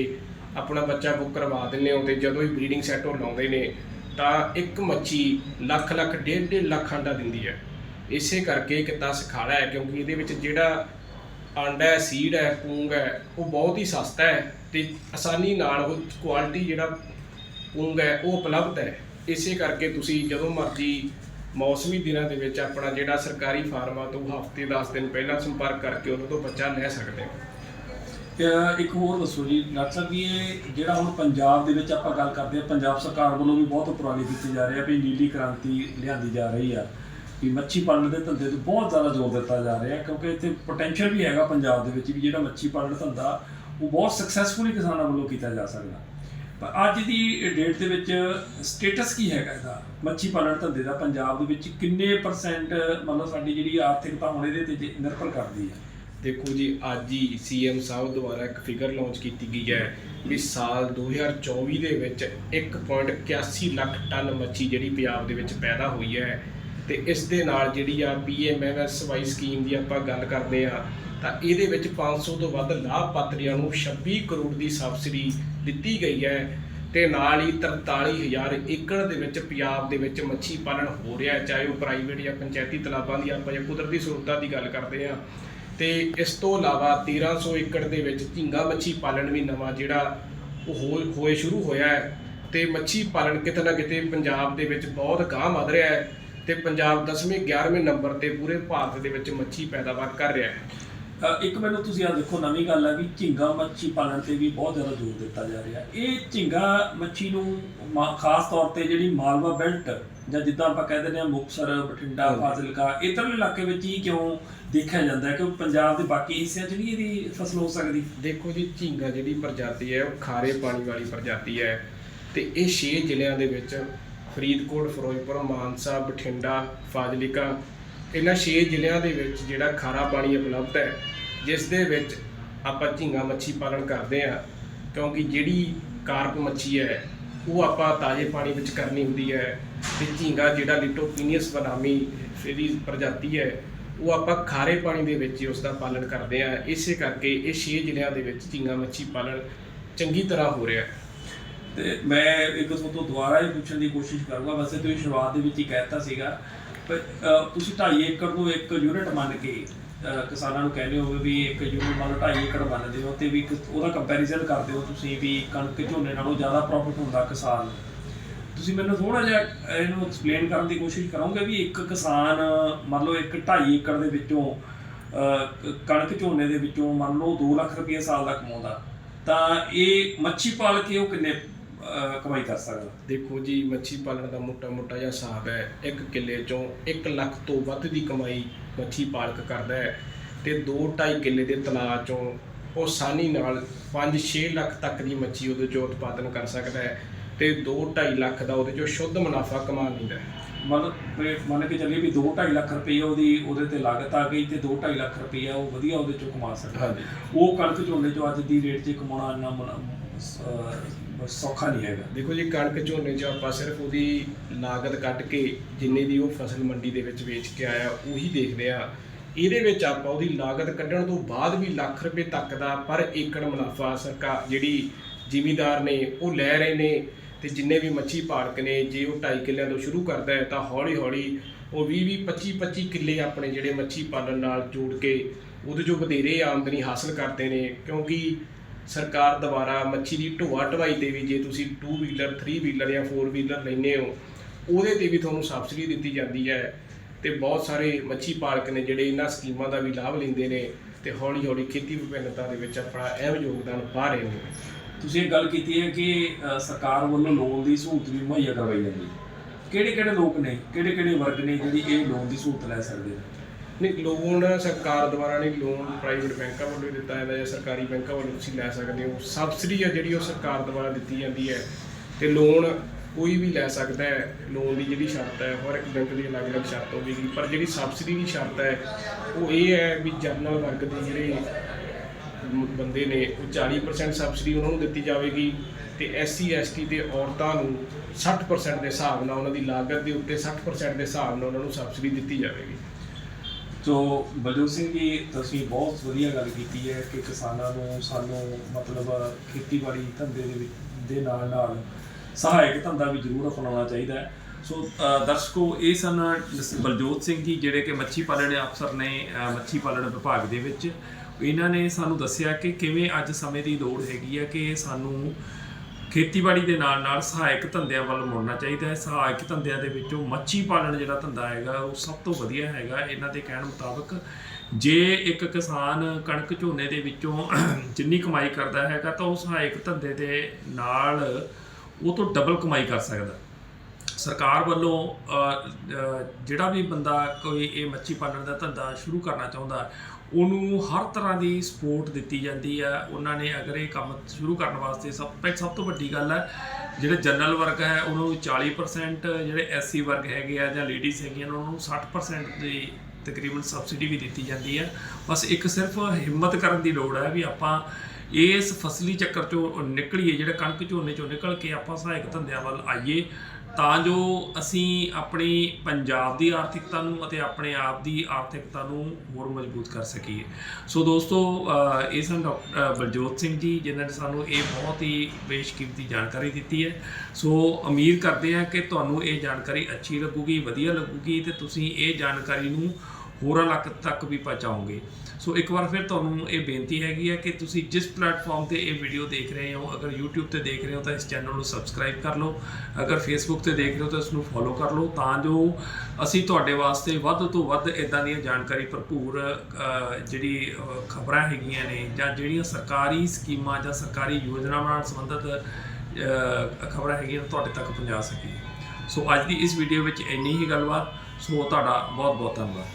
ਆਪਣਾ ਬੱਚਾ ਬੁੱਕ ਕਰਵਾ ਦਿੰਦੇ ਹੋ ਤੇ ਜਦੋਂ ਹੀ ਬਰੀਡਿੰਗ ਸੈੱਟ ਉਹ ਲਾਉਂਦੇ ਨੇ, ਤਾਂ ਇੱਕ ਮੱਛੀ ਲੱਖ ਲੱਖ, ਡੇਢ ਡੇਢ ਲੱਖ ਅੰਡਾ ਦਿੰਦੀ ਹੈ। ਇਸੇ ਕਰਕੇ ਕਿੱਤਾ ਸਿਖਾਲਾ ਹੈ, ਕਿਉਂਕਿ ਇਹਦੇ ਵਿੱਚ ਜਿਹੜਾ ਆਂਡਾ ਹੈ ਸੀਡ ਹੈ, ਪੂੰਗ ਹੈ, ਉਹ ਬਹੁਤ ਹੀ ਸਸਤਾ ਹੈ ਤੇ ਆਸਾਨੀ ਨਾਲ ਉਹ ਕੁਆਲਿਟੀ ਜਿਹੜਾ ਪੂੰਗ ਹੈ, ਉਹ ਉਪਲਬਧ ਹੈ। ਇਸੇ ਕਰਕੇ ਤੁਸੀਂ ਜਦੋਂ ਮਰਜ਼ੀ ਮੌਸਮੀ ਦਿਨਾਂ ਦੇ ਵਿੱਚ ਆਪਣਾ ਜਿਹੜਾ ਸਰਕਾਰੀ ਫਾਰਮਾਂ ਤੋਂ ਹਫ਼ਤੇ 10 ਦਿਨ ਪਹਿਲਾਂ ਸੰਪਰਕ ਕਰਕੇ ਉਹਨਾਂ ਤੋਂ ਬੱਚਾ ਲੈ ਸਕਦੇ ਹੋ। ਇੱਕ ਹੋਰ ਦੱਸੋ ਜੀ, ਡਾਕਟਰ ਸਾਹਿਬ ਵੀ ਇਹ ਜਿਹੜਾ ਹੁਣ ਪੰਜਾਬ ਦੇ ਵਿੱਚ ਆਪਾਂ ਗੱਲ ਕਰਦੇ ਆ ਪੰਜਾਬ ਸਰਕਾਰ ਵੱਲੋਂ ਵੀ ਬਹੁਤ ਉਪਰਾਲੇ ਕੀਤੇ ਜਾ ਰਹੇ ਆ ਵੀ ਨੀਲੀ ਕ੍ਰਾਂਤੀ ਲਿਆਂਦੀ ਜਾ ਰਹੀ ਆ, ਵੀ ਮੱਛੀ ਪਾਲਣ ਦੇ ਧੰਦੇ ਤੇ ਬਹੁਤ ਜ਼ਿਆਦਾ ਜ਼ੋਰ ਦਿੱਤਾ ਜਾ ਰਿਹਾ, ਕਿਉਂਕਿ ਇੱਥੇ ਪੋਟੈਂਸ਼ੀਅਲ ਵੀ ਹੈਗਾ ਪੰਜਾਬ ਦੇ ਵਿੱਚ ਵੀ ਜਿਹੜਾ ਮੱਛੀ ਪਾਲਣ ਧੰਦਾ, ਉਹ ਬਹੁਤ ਸਕਸੈਸਫੁਲੀ ਕਿਸਾਨਾਂ ਵੱਲੋਂ ਕੀਤਾ ਜਾ ਸਕਦਾ। ਪਰ ਅੱਜ ਦੀ ਡੇਟ ਦੇ ਵਿੱਚ ਸਟੇਟਸ ਕੀ ਹੈਗਾ ਇਹਦਾ? ਮੱਛੀ ਪਾਲਣ ਧੰਦੇ ਦਾ ਪੰਜਾਬ ਦੇ ਵਿੱਚ ਕਿੰਨੇ ਪਰਸੈਂਟ ਮਤਲਬ ਸਾਡੀ ਜਿਹੜੀ ਆਰਥਿਕਤਾ ਹੁਣ ਇਹਦੇ ਤੇ ਨਿਰਭਰ ਕਰਦੀ ਹੈ? ਦੇਖੋ ਜੀ, ਅੱਜ ਹੀ ਸੀਐਮ ਸਾਹਿਬ ਦੁਆਰਾ ਇੱਕ ਫਿਗਰ ਲਾਂਚ ਕੀਤੀ ਗਈ ਹੈ ਵੀ ਸਾਲ 2024 ਦੇ ਵਿੱਚ 1.81 ਲੱਖ ਟਨ ਮੱਛੀ ਜਿਹੜੀ ਪੰਜਾਬ ਦੇ ਵਿੱਚ ਪੈਦਾ ਹੋਈ ਹੈ ਤੇ ਇਸ ਦੇ ਨਾਲ ਜਿਹੜੀ ਆ ਪੀਐਮਐਮਐਸਵਾਈ ਸਕੀਮ ਦੀ ਆਪਾਂ ਗੱਲ ਕਰਦੇ ਆ ਤਾਂ ਇਹਦੇ ਵਿੱਚ 500 ਤੋਂ ਵੱਧ ਲਾਭਪਾਤਰੀਆਂ ਨੂੰ 26 ਕਰੋੜ ਦੀ ਸਬਸਿਡੀ ਦਿੱਤੀ ਗਈ ਹੈ ਤੇ ਨਾਲ ਹੀ 43000 ਏਕੜ ਦੇ ਵਿੱਚ ਪੰਜਾਬ ਦੇ ਵਿੱਚ ਮੱਛੀ ਪਾਲਣ ਹੋ ਰਿਹਾ ਹੈ, ਚਾਹੇ ਉਹ ਪ੍ਰਾਈਵੇਟ ਜਾਂ ਪੰਚਾਇਤੀ ਤਲਾਬਾਂ ਦੀ ਆਪਾਂ ਜਾਂ ਕੁਦਰਤੀ ਸਰੋਤਾਂ ਦੀ ਗੱਲ ਕਰਦੇ ਆ ਤੇ ਇਸ ਤੋਂ ਇਲਾਵਾ 1300 ਏਕੜ ਦੇ ਵਿੱਚ ਝੀਂਗਾ ਮੱਛੀ ਪਾਲਣ ਵੀ ਨਵਾਂ ਜਿਹੜਾ ਉਹ ਹੋ- ਹੋਏ ਸ਼ੁਰੂ ਹੋਇਆ ਹੈ। ਤੇ ਮੱਛੀ ਪਾਲਣ ਕਿਤੇ ਨਾ ਕਿਤੇ ਪੰਜਾਬ ਦੇ ਵਿੱਚ ਬਹੁਤ ਗਾਹ ਵਧ ਰਿਹਾ ਹੈ ਤੇ ਪੰਜਾਬ 10ਵੇਂ 11ਵੇਂ ਨੰਬਰ ਤੇ ਪੂਰੇ ਭਾਰਤ ਦੇ ਵਿੱਚ ਮੱਛੀ ਪੈਦਾਵਾਰ ਕਰ ਰਿਹਾ ਹੈ। ਅ, ਇੱਕ ਮੈਨੂੰ ਤੁਸੀਂ ਆ ਦੇਖੋ ਨਵੀਂ ਗੱਲ ਹੈ ਵੀ ਝਿੰਗਾ ਮੱਛੀ ਪਾਲਣ ਤੇ ਵੀ ਬਹੁਤ ਜ਼ਿਆਦਾ ਜ਼ੋਰ ਦਿੱਤਾ ਜਾ ਰਿਹਾ ਇਹ ਝਿੰਗਾ ਮੱਛੀ ਨੂੰ ਮਾ- ਖਾਸ ਤੌਰ ਤੇ ਜਿਹੜੀ ਮਾਲਵਾ ਬੈਲਟ ਜਾਂ ਜਿੱਦਾਂ ਆਪਾਂ ਕਹਿ ਦਿੰਦੇ ਆ ਮੁਕਸਰ ਬਠਿੰਡਾ। ਫਾਜ਼ਿਲਕਾ ਇਧਰਲੇ ਇਲਾਕੇ ਵਿੱਚ ਹੀ ਕਿਉਂ ਦੇਖਿਆ ਜਾਂਦਾ ਹੈ ਕਿ ਪੰਜਾਬ ਦੇ ਬਾਕੀ ਹਿੱਸਿਆਂ 'ਚ ਨਹੀਂ ਇਹਦੀ ਫਸਲ ਹੋ ਸਕਦੀ ਦੇਖੋ ਜੀ ਝੀਂਗਾ ਜਿਹੜੀ ਪ੍ਰਜਾਤੀ ਹੈ ਉਹ ਖਾਰੇ ਪਾਣੀ ਵਾਲੀ ਪ੍ਰਜਾਤੀ ਹੈ ਤੇ ਇਹ 6 ਜ਼ਿਲ੍ਹਿਆਂ ਦੇ ਵਿੱਚ ਫਰੀਦਕੋਟ ਫਿਰੋਜ਼ਪੁਰ ਮਾਨਸਾ ਬਠਿੰਡਾ ਫਾਜ਼ਿਲਕਾ ਇਹਨਾਂ 6 ਜ਼ਿਲ੍ਹਿਆਂ ਦੇ ਵਿੱਚ ਜਿਹੜਾ ਖਾਰਾ ਪਾਣੀ ਉਪਲਬਧ ਹੈ, ਜਿਸ ਦੇ ਵਿੱਚ ਆਪਾਂ ਝੀਂਗਾ ਮੱਛੀ ਪਾਲਣ ਕਰਦੇ ਆ ਕਿਉਂਕਿ ਜਿਹੜੀ ਕਾਰਪ ਮੱਛੀ ਹੈ, ਉਹ ਆਪਾਂ ਤਾਜ਼ੇ ਪਾਣੀ ਵਿੱਚ ਕਰਨੀ ਹੁੰਦੀ ਹੈ ਤੇ ਝੀਂਗਾ ਜਿਹੜਾ ਲਿਟੋਪੀਨੀਅਸ ਬਨਾਮੀ ਇਹਦੀ ਪ੍ਰਜਾਤੀ ਹੈ, ਉਹ ਆਪਾਂ ਖਾਰੇ ਪਾਣੀ ਦੇ ਵਿੱਚ ਹੀ ਉਸ ਦਾ ਪਾਲਣ ਕਰਦੇ ਆ ਇਸੇ ਕਰਕੇ ਇਹ 6 ਜ਼ਿਲ੍ਹਿਆਂ ਦੇ ਵਿੱਚ ਝੀਂਗਾ ਮੱਛੀ ਪਾਲਣ ਚੰਗੀ ਤਰ੍ਹਾਂ ਹੋ ਰਿਹਾ ਹੈ। ਤੇ ਮੈਂ ਇੱਕ ਤੋਂ ਦੁਬਾਰਾ ਹੀ ਪੁੱਛਣ ਦੀ ਕੋਸ਼ਿਸ਼ ਕਰੂੰਗਾ, ਵੈਸੇ ਤੁਸੀਂ ਸ਼ੁਰੂਆਤ ਦੇ ਵਿੱਚ ਹੀ ਕਹਿਤਾ ਸੀਗਾ Uh, ਤੁਸੀਂ 2.5 ਏਕੜ ਨੂੰ ਇੱਕ ਯੂਨਿਟ ਮੰਨ ਕੇ ਕਿਸਾਨਾਂ ਨੂੰ ਕਹਿੰਦੇ ਹੋਵੇ ਵੀ ਇੱਕ ਯੂਨਿਟ ਮੰਨ ਲਓ 2.5 ਏਕੜ ਮੰਨਦੇ ਹੋ ਤੇ ਵੀ ਇੱਕ ਉਹਦਾ ਕੰਪੈਰੀਜ਼ਨ ਕਰਦੇ ਹੋ ਤੁਸੀਂ ਵੀ ਕਣਕ ਝੋਨੇ ਨਾਲੋਂ ਜ਼ਿਆਦਾ ਪ੍ਰੋਫਿਟ ਹੁੰਦਾ ਕਿਸਾਨ ਨੂੰ। ਤੁਸੀਂ ਮੈਨੂੰ ਥੋੜਾ ਜਿਹਾ ਇਹਨੂੰ ਐਕਸਪਲੇਨ ਕਰਨ ਦੀ ਕੋਸ਼ਿਸ਼ ਕਰੋਗੇ ਵੀ ਇੱਕ ਕਿਸਾਨ, ਮੰਨ ਲਓ ਇੱਕ 2.5 ਏਕੜ ਦੇ ਵਿੱਚੋਂ ਕਣਕ ਝੋਨੇ ਦੇ ਵਿੱਚੋਂ ਮੰਨ ਲਓ 2 ਲੱਖ ਰੁਪਏ ਸਾਲ ਦਾ ਕਮਾਉਂਦਾ, ਤਾਂ ਇਹ ਮੱਛੀ ਪਾਲ ਕੇ ਉਹ ਕਿੰਨੇ ਕਮਾਈ ਕਰ ਸਕਦਾ। ਦੇਖੋ ਜੀ ਮੱਛੀ ਪਾਲਣ ਦਾ ਮੋਟਾ ਮੋਟਾ ਜਿਹਾ ਹਿਸਾਬ ਹੈ ਇੱਕ ਕਿੱਲੇ ਚੋਂ 1 ਲੱਖ ਤੋਂ ਵੱਧ ਦੀ ਕਮਾਈ ਮੱਛੀ ਪਾਲਕ ਕਰਦਾ ਹੈ ਤੇ 2.5 ਕਿੱਲੇ ਦੇ ਤਲਾਅ ਚੋਂ ਉਹ ਆਸਾਨੀ ਨਾਲ 5-6 ਲੱਖ ਤੱਕ ਦੀ ਮੱਛੀ ਉਹਦੇ ਚੋਂ ਉਤਪਾਦਨ ਕਰ ਸਕਦਾ ਹੈ ਤੇ 2.5 ਲੱਖ ਦਾ ਉਹਦੇ ਚੋਂ ਸ਼ੁੱਧ ਮੁਨਾਫਾ ਕਮਾ ਲੈਂਦਾ ਹੈ। ਮਤਲਬ ਵੀ ਮੰਨ ਕੇ ਚੱਲੀਏ ਵੀ 2.5 ਲੱਖ ਰੁਪਏ ਉਹਦੀ ਉਹਦੇ ਤੇ ਲਾਗਤ ਆ ਗਈ ਤੇ 2.5 ਲੱਖ ਰੁਪਏ ਉਹ ਵਧੀਆ ਉਹਦੇ ਚੋਂ ਕਮਾ ਸਕਦਾ। ਹਾਂਜੀ। ਉਹ ਕਣਕ ਝੋਨੇ ਚੋਂ ਅੱਜ ਦੀ ਰੇਟ 'ਚ ਕਮਾਉਣਾ ਇੰਨਾ ਮਨ- ਸੌਖਾ ਨਹੀਂ ਹੈਗਾ। ਦੇਖੋ ਜੀ, ਕਣਕ ਝੋਨੇ 'ਚ ਆਪਾਂ ਸਿਰਫ ਉਹਦੀ ਲਾਗਤ ਕੱਢ ਕੇ ਜਿੰਨੇ ਦੀ ਉਹ ਫਸਲ ਮੰਡੀ ਦੇ ਵਿੱਚ ਵੇਚ ਕੇ ਆਇਆ, ਉਹੀ ਦੇਖਦੇ ਆ। ਇਹਦੇ ਵਿੱਚ ਆਪਾਂ ਉਹਦੀ ਲਾਗਤ ਕੱਢਣ ਤੋਂ ਬਾਅਦ ਵੀ ਲੱਖ ਰੁਪਏ ਤੱਕ ਦਾ ਪਰ ਏਕੜ ਮੁਨਾਫਾ ਸਰਕਾਰ ਜਿਹੜੀ ਜ਼ਿਮੀਦਾਰ ਨੇ, ਉਹ ਲੈ ਰਹੇ ਨੇ ਤੇ ਜਿੰਨੇ ਵੀ ਮੱਛੀ ਪਾਲਕ ਨੇ, ਜੇ ਉਹ 2.5 ਕਿੱਲਿਆਂ ਤੋਂ ਸ਼ੁਰੂ ਕਰਦਾ ਹੈ ਤਾਂ ਹੌਲੀ ਹੌਲੀ ਉਹ 20 20 25 25 ਕਿੱਲੇ ਆਪਣੇ ਜਿਹੜੇ ਮੱਛੀ ਪਾਲਣ ਨਾਲ ਜੋੜ ਕੇ ਉਹਦੇ ਚੋਂ ਵਧੇਰੇ ਆਮਦਨੀ ਹਾਸਲ ਕਰਦੇ ਨੇ ਕਿਉਂਕਿ ਸਰਕਾਰ ਦੁਆਰਾ ਮੱਛੀ ਦੀ ਢੋਆ ਢਵਾਈ ਤੇ ਵੀ ਜੇ ਤੁਸੀਂ 2 ਵੀਲਰ 3 ਵੀਲਰ ਜਾਂ 4 ਵੀਲਰ ਲੈਂਦੇ ਹੋ, ਉਹਦੇ ਤੇ ਵੀ ਤੁਹਾਨੂੰ ਸਬਸਿਡੀ ਦਿੱਤੀ ਜਾਂਦੀ ਹੈ ਤੇ ਬਹੁਤ ਸਾਰੇ ਮੱਛੀ ਪਾਲਕ ਨੇ ਜਿਹੜੇ ਇਹਨਾਂ ਸਕੀਮਾਂ ਦਾ ਵੀ ਲਾਭ ਲੈਂਦੇ ਨੇ ਤੇ ਹੌਲੀ ਹੌਲੀ ਖੇਤੀ ਵਿਭਿੰਨਤਾ ਦੇ ਵਿੱਚ ਆਪਣਾ ਅਹਿਮ ਯੋਗਦਾਨ ਪਾ ਰਹੇ ਨੇ। ਤੁਸੀਂ ਇਹ ਗੱਲ ਕੀਤੀ ਹੈ ਕਿ ਸਰਕਾਰ ਵੱਲੋਂ ਲੋਨ ਦੀ ਸਹੂਲਤ ਵੀ ਮੁਹੱਈਆ ਕਰਵਾਈ ਜਾਂਦੀ ਹੈ। ਕਿਹੜੇ ਕਿਹੜੇ ਲੋਕ ਨੇ ਕਿਹੜੇ ਕਿਹੜੇ ਵਰਗ ਨੇ ਜਿਹੜੀ ਇਹ ਲੋਨ ਦੀ ਸਹੂਲਤ ਲੈ ਸਕਦੇ ਨੇ? ਨਹੀਂ ਲੋਨ ਸਰਕਾਰ ਦੁਆਰਾ ਨਹੀਂ ਲੋਨ ਪ੍ਰਾਈਵੇਟ ਬੈਂਕਾਂ ਵੱਲੋਂ ਦਿੱਤਾ ਜਾਂਦਾ ਜਾਂ ਸਰਕਾਰੀ ਬੈਂਕਾਂ ਵੱਲੋਂ ਤੁਸੀਂ ਲੈ ਸਕਦੇ ਹੋ। ਸਬਸਿਡੀ ਆ ਜਿਹੜੀ ਉਹ ਸਰਕਾਰ ਦੁਆਰਾ ਦਿੱਤੀ ਜਾਂਦੀ ਹੈ ਤੇ ਲੋਨ ਕੋਈ ਵੀ ਲੈ ਸਕਦਾ ਹੈ। ਲੋਨ ਦੀ ਜਿਹੜੀ ਸ਼ਰਤ ਹੈ, ਹਰ ਇੱਕ ਬੈਂਕ ਦੀ ਅਲੱਗ-ਅਲੱਗ ਸ਼ਰਤ ਹੋਵੇਗੀ। ਪਰ ਜਿਹੜੀ ਸਬਸਿਡੀ ਦੀ ਸ਼ਰਤ ਹੈ, ਉਹ ਇਹ ਹੈ ਵੀ ਜਨਰਲ ਵਰਗ ਦੇ ਜਿਹੜੇ ਬੰਦੇ ਨੇ, ਉਹ 40% ਸਬਸਿਡੀ ਉਹਨਾਂ ਨੂੰ ਦਿੱਤੀ ਜਾਵੇਗੀ ਤੇ ਐਸਸੀ ਐਸਟੀ ਦੇ ਔਰਤਾਂ ਨੂੰ 60% ਦੇ ਹਿਸਾਬ ਨਾਲ ਉਹਨਾਂ ਦੀ ਲਾਗਤ ਦੇ ਉੱਤੇ 60% ਦੇ ਹਿਸਾਬ ਨਾਲ ਉਹਨਾਂ ਨੂੰ ਸਬਸਿਡੀ ਦਿੱਤੀ ਜਾਵੇਗੀ। ਸੋ ਬਲਜੋਤ ਸਿੰਘ ਜੀ, ਤੁਸੀਂ ਬਹੁਤ ਵਧੀਆ ਗੱਲ ਕੀਤੀ ਹੈ ਕਿ ਕਿਸਾਨਾਂ ਨੂੰ ਸਾਨੂੰ ਮਤਲਬ ਖੇਤੀਬਾੜੀ ਧੰਦੇ ਦੇ ਵਿੱਚ, ਦੇ ਨਾਲ ਨਾਲ ਸਹਾਇਕ ਧੰਦਾ ਵੀ ਜ਼ਰੂਰ ਅਪਣਾਉਣਾ ਚਾਹੀਦਾ ਹੈ। ਸੋ ਦਰਸ਼ਕੋ, ਇਹ ਸਨ ਬਲਜੋਤ ਸਿੰਘ ਜੀ ਜਿਹੜੇ ਕਿ ਮੱਛੀ ਪਾਲਣ ਅਫਸਰ ਨੇ ਮੱਛੀ ਪਾਲਣ ਵਿਭਾਗ ਦੇ ਵਿੱਚ। ਇਹਨਾਂ ਨੇ ਸਾਨੂੰ ਦੱਸਿਆ ਕਿ ਕਿਵੇਂ ਅੱਜ ਸਮੇਂ ਦੀ ਲੋੜ ਹੈਗੀ ਹੈ ਕਿ ਸਾਨੂੰ ਖੇਤੀਬਾੜੀ ਦੇ ਨਾਲ ਨਾਲ ਸਹਾਇਕ ਧੰਦਿਆਂ ਵੱਲ ਮੁੜਨਾ ਚਾਹੀਦਾ ਹੈ। ਸਹਾਇਕ ਧੰਦਿਆਂ ਦੇ ਵਿੱਚੋਂ ਮੱਛੀ ਪਾਲਣ ਜਿਹੜਾ ਧੰਦਾ ਹੈਗਾ, ਉਹ ਸਭ ਤੋਂ ਵਧੀਆ ਹੈਗਾ। ਇਹਨਾਂ ਦੇ ਕਹਿਣ ਮੁਤਾਬਕ ਜੇ ਇੱਕ ਕਿਸਾਨ ਕਣਕ ਝੋਨੇ ਦੇ ਵਿੱਚੋਂ *clears throat* ਜਿੰਨੀ ਕਮਾਈ ਕਰਦਾ ਹੈਗਾ, ਤਾਂ ਉਹ ਸਹਾਇਕ ਧੰਦੇ ਦੇ ਨਾਲ ਉਹ ਤੋਂ ਡਬਲ ਕਮਾਈ ਕਰ ਸਕਦਾ। ਸਰਕਾਰ ਵੱਲੋਂ ਜਿਹੜਾ ਵੀ ਬੰਦਾ ਕੋਈ ਇਹ ਮੱਛੀ ਪਾਲਣ ਦਾ ਧੰਦਾ ਸ਼ੁਰੂ ਕਰਨਾ ਚਾਹੁੰਦਾ ਉਹਨੂੰ ਹਰ ਤਰ੍ਹਾਂ ਦੀ ਸਪੋਰਟ ਦਿੱਤੀ ਜਾਂਦੀ ਹੈ ਉਹਨਾਂ ਨੇ ਅਗਰ ਇਹ ਕੰਮ ਸ਼ੁਰੂ ਕਰਨ ਵਾਸਤੇ ਸਭ ਤੋਂ ਸਭ ਤੋਂ ਵੱਡੀ ਗੱਲ ਹੈ ਜਿਹੜੇ ਜਨਰਲ ਵਰਗ ਹੈ ਉਹਨਾਂ ਨੂੰ 40% ਜਿਹੜੇ ਐਸਸੀ ਵਰਗ ਹੈਗੇ ਆ ਜਾਂ ਲੇਡੀਜ਼ ਹੈਗੀਆਂ ਉਹਨਾਂ ਨੂੰ 60% ਦੀ ਤਕਰੀਬਨ ਸਬਸਿਡੀ ਵੀ ਦਿੱਤੀ ਜਾਂਦੀ ਹੈ ਬਸ ਇੱਕ ਸਿਰਫ ਹਿੰਮਤ ਕਰਨ ਦੀ ਲੋੜ ਹੈ ਵੀ ਆਪਾਂ ਇਸ ਫਸਲੀ ਚੱਕਰ ਚੋਂ ਨਿਕਲੀਏ, ਜਿਹੜਾ ਕਣਕ ਝੋਨੇ ਚੋਂ ਨਿਕਲ ਕੇ ਆਪਾਂ ਸਹਾਇਕ ਧੰਦਿਆਂ ਵੱਲ ਆਈਏ। ਤਾਂ ਜੋ ਅਸੀਂ ਆਪਣੀ ਪੰਜਾਬ ਦੀ ਆਰਥਿਕਤਾ ਨੂੰ ਅਤੇ ਆਪਣੇ ਆਪ ਦੀ ਆਰਥਿਕਤਾ ਨੂੰ ਹੋਰ ਮਜ਼ਬੂਤ ਕਰ ਸਕੀਏ। ਸੋ ਦੋਸਤੋ ਇਹ ਸਨ ਡਾਕਟਰ ਬਲਜੋਤ ਸਿੰਘ ਜੀ, ਜਿਨ੍ਹਾਂ ਨੇ ਸਾਨੂੰ ਇਹ ਬਹੁਤ ਹੀ ਬੇਸ਼ਕੀਮਤੀ ਜਾਣਕਾਰੀ ਦਿੱਤੀ ਹੈ। ਸੋ ਉਮੀਦ ਕਰਦੇ ਹਾਂ ਕਿ ਤੁਹਾਨੂੰ ਇਹ ਜਾਣਕਾਰੀ ਅੱਛੀ ਲੱਗੂਗੀ, ਵਧੀਆ ਲੱਗੂਗੀ ਤੇ ਤੁਸੀਂ ਇਹ ਜਾਣਕਾਰੀ ਨੂੰ ਹੋਰਾਂ ਲੱਕ ਤੱਕ ਵੀ ਪਹੁੰਚਾਓਗੇ। ਸੋ ਇੱਕ ਵਾਰ ਫਿਰ ਤੁਹਾਨੂੰ ਇਹ ਬੇਨਤੀ ਹੈਗੀ ਹੈ ਕਿ ਤੁਸੀਂ ਜਿਸ ਪਲੇਟਫਾਰਮ ਤੇ ਇਹ ਵੀਡੀਓ ਦੇਖ ਰਹੇ ਹੋ ਅਗਰ YouTube ਤੇ ਦੇਖ ਰਹੇ ਹੋ ਤਾਂ ਇਸ ਚੈਨਲ ਨੂੰ ਸਬਸਕ੍ਰਾਈਬ ਕਰ ਲਓ ਅਗਰ Facebook ਤੇ ਦੇਖ ਰਹੇ ਹੋ ਤਾਂ ਇਸ ਨੂੰ ਫੋਲੋ ਕਰ ਲਓ ਤਾਂ ਜੋ ਅਸੀਂ ਤੁਹਾਡੇ ਵਾਸਤੇ ਵੱਧ ਤੋਂ ਵੱਧ ਇਦਾਂ ਦੀਆਂ ਜਾਣਕਾਰੀ ਭਰਪੂਰ ਜਿਹੜੀ ਖਬਰਾਂ ਹੈਗੀਆਂ ਨੇ ਜਾਂ ਜਿਹੜੀਆਂ ਸਰਕਾਰੀ ਸਕੀਮਾਂ ਜਾਂ ਸਰਕਾਰੀ ਯੋਜਨਾਵਾਂ ਨਾਲ ਸੰਬੰਧਿਤ ਖਬਰਾਂ ਹੈਗੀਆਂ ਤੁਹਾਡੇ ਤੱਕ ਪਹੁੰਚਾ ਸਕੀਏ ਸੋ ਅੱਜ ਦੀ ਇਸ ਵੀਡੀਓ ਵਿੱਚ ਇੰਨੀ ਹੀ ਗੱਲਬਾਤ ਸੋ ਤੁਹਾਡਾ ਬਹੁਤ ਬਹੁਤ ਧੰਨਵਾਦ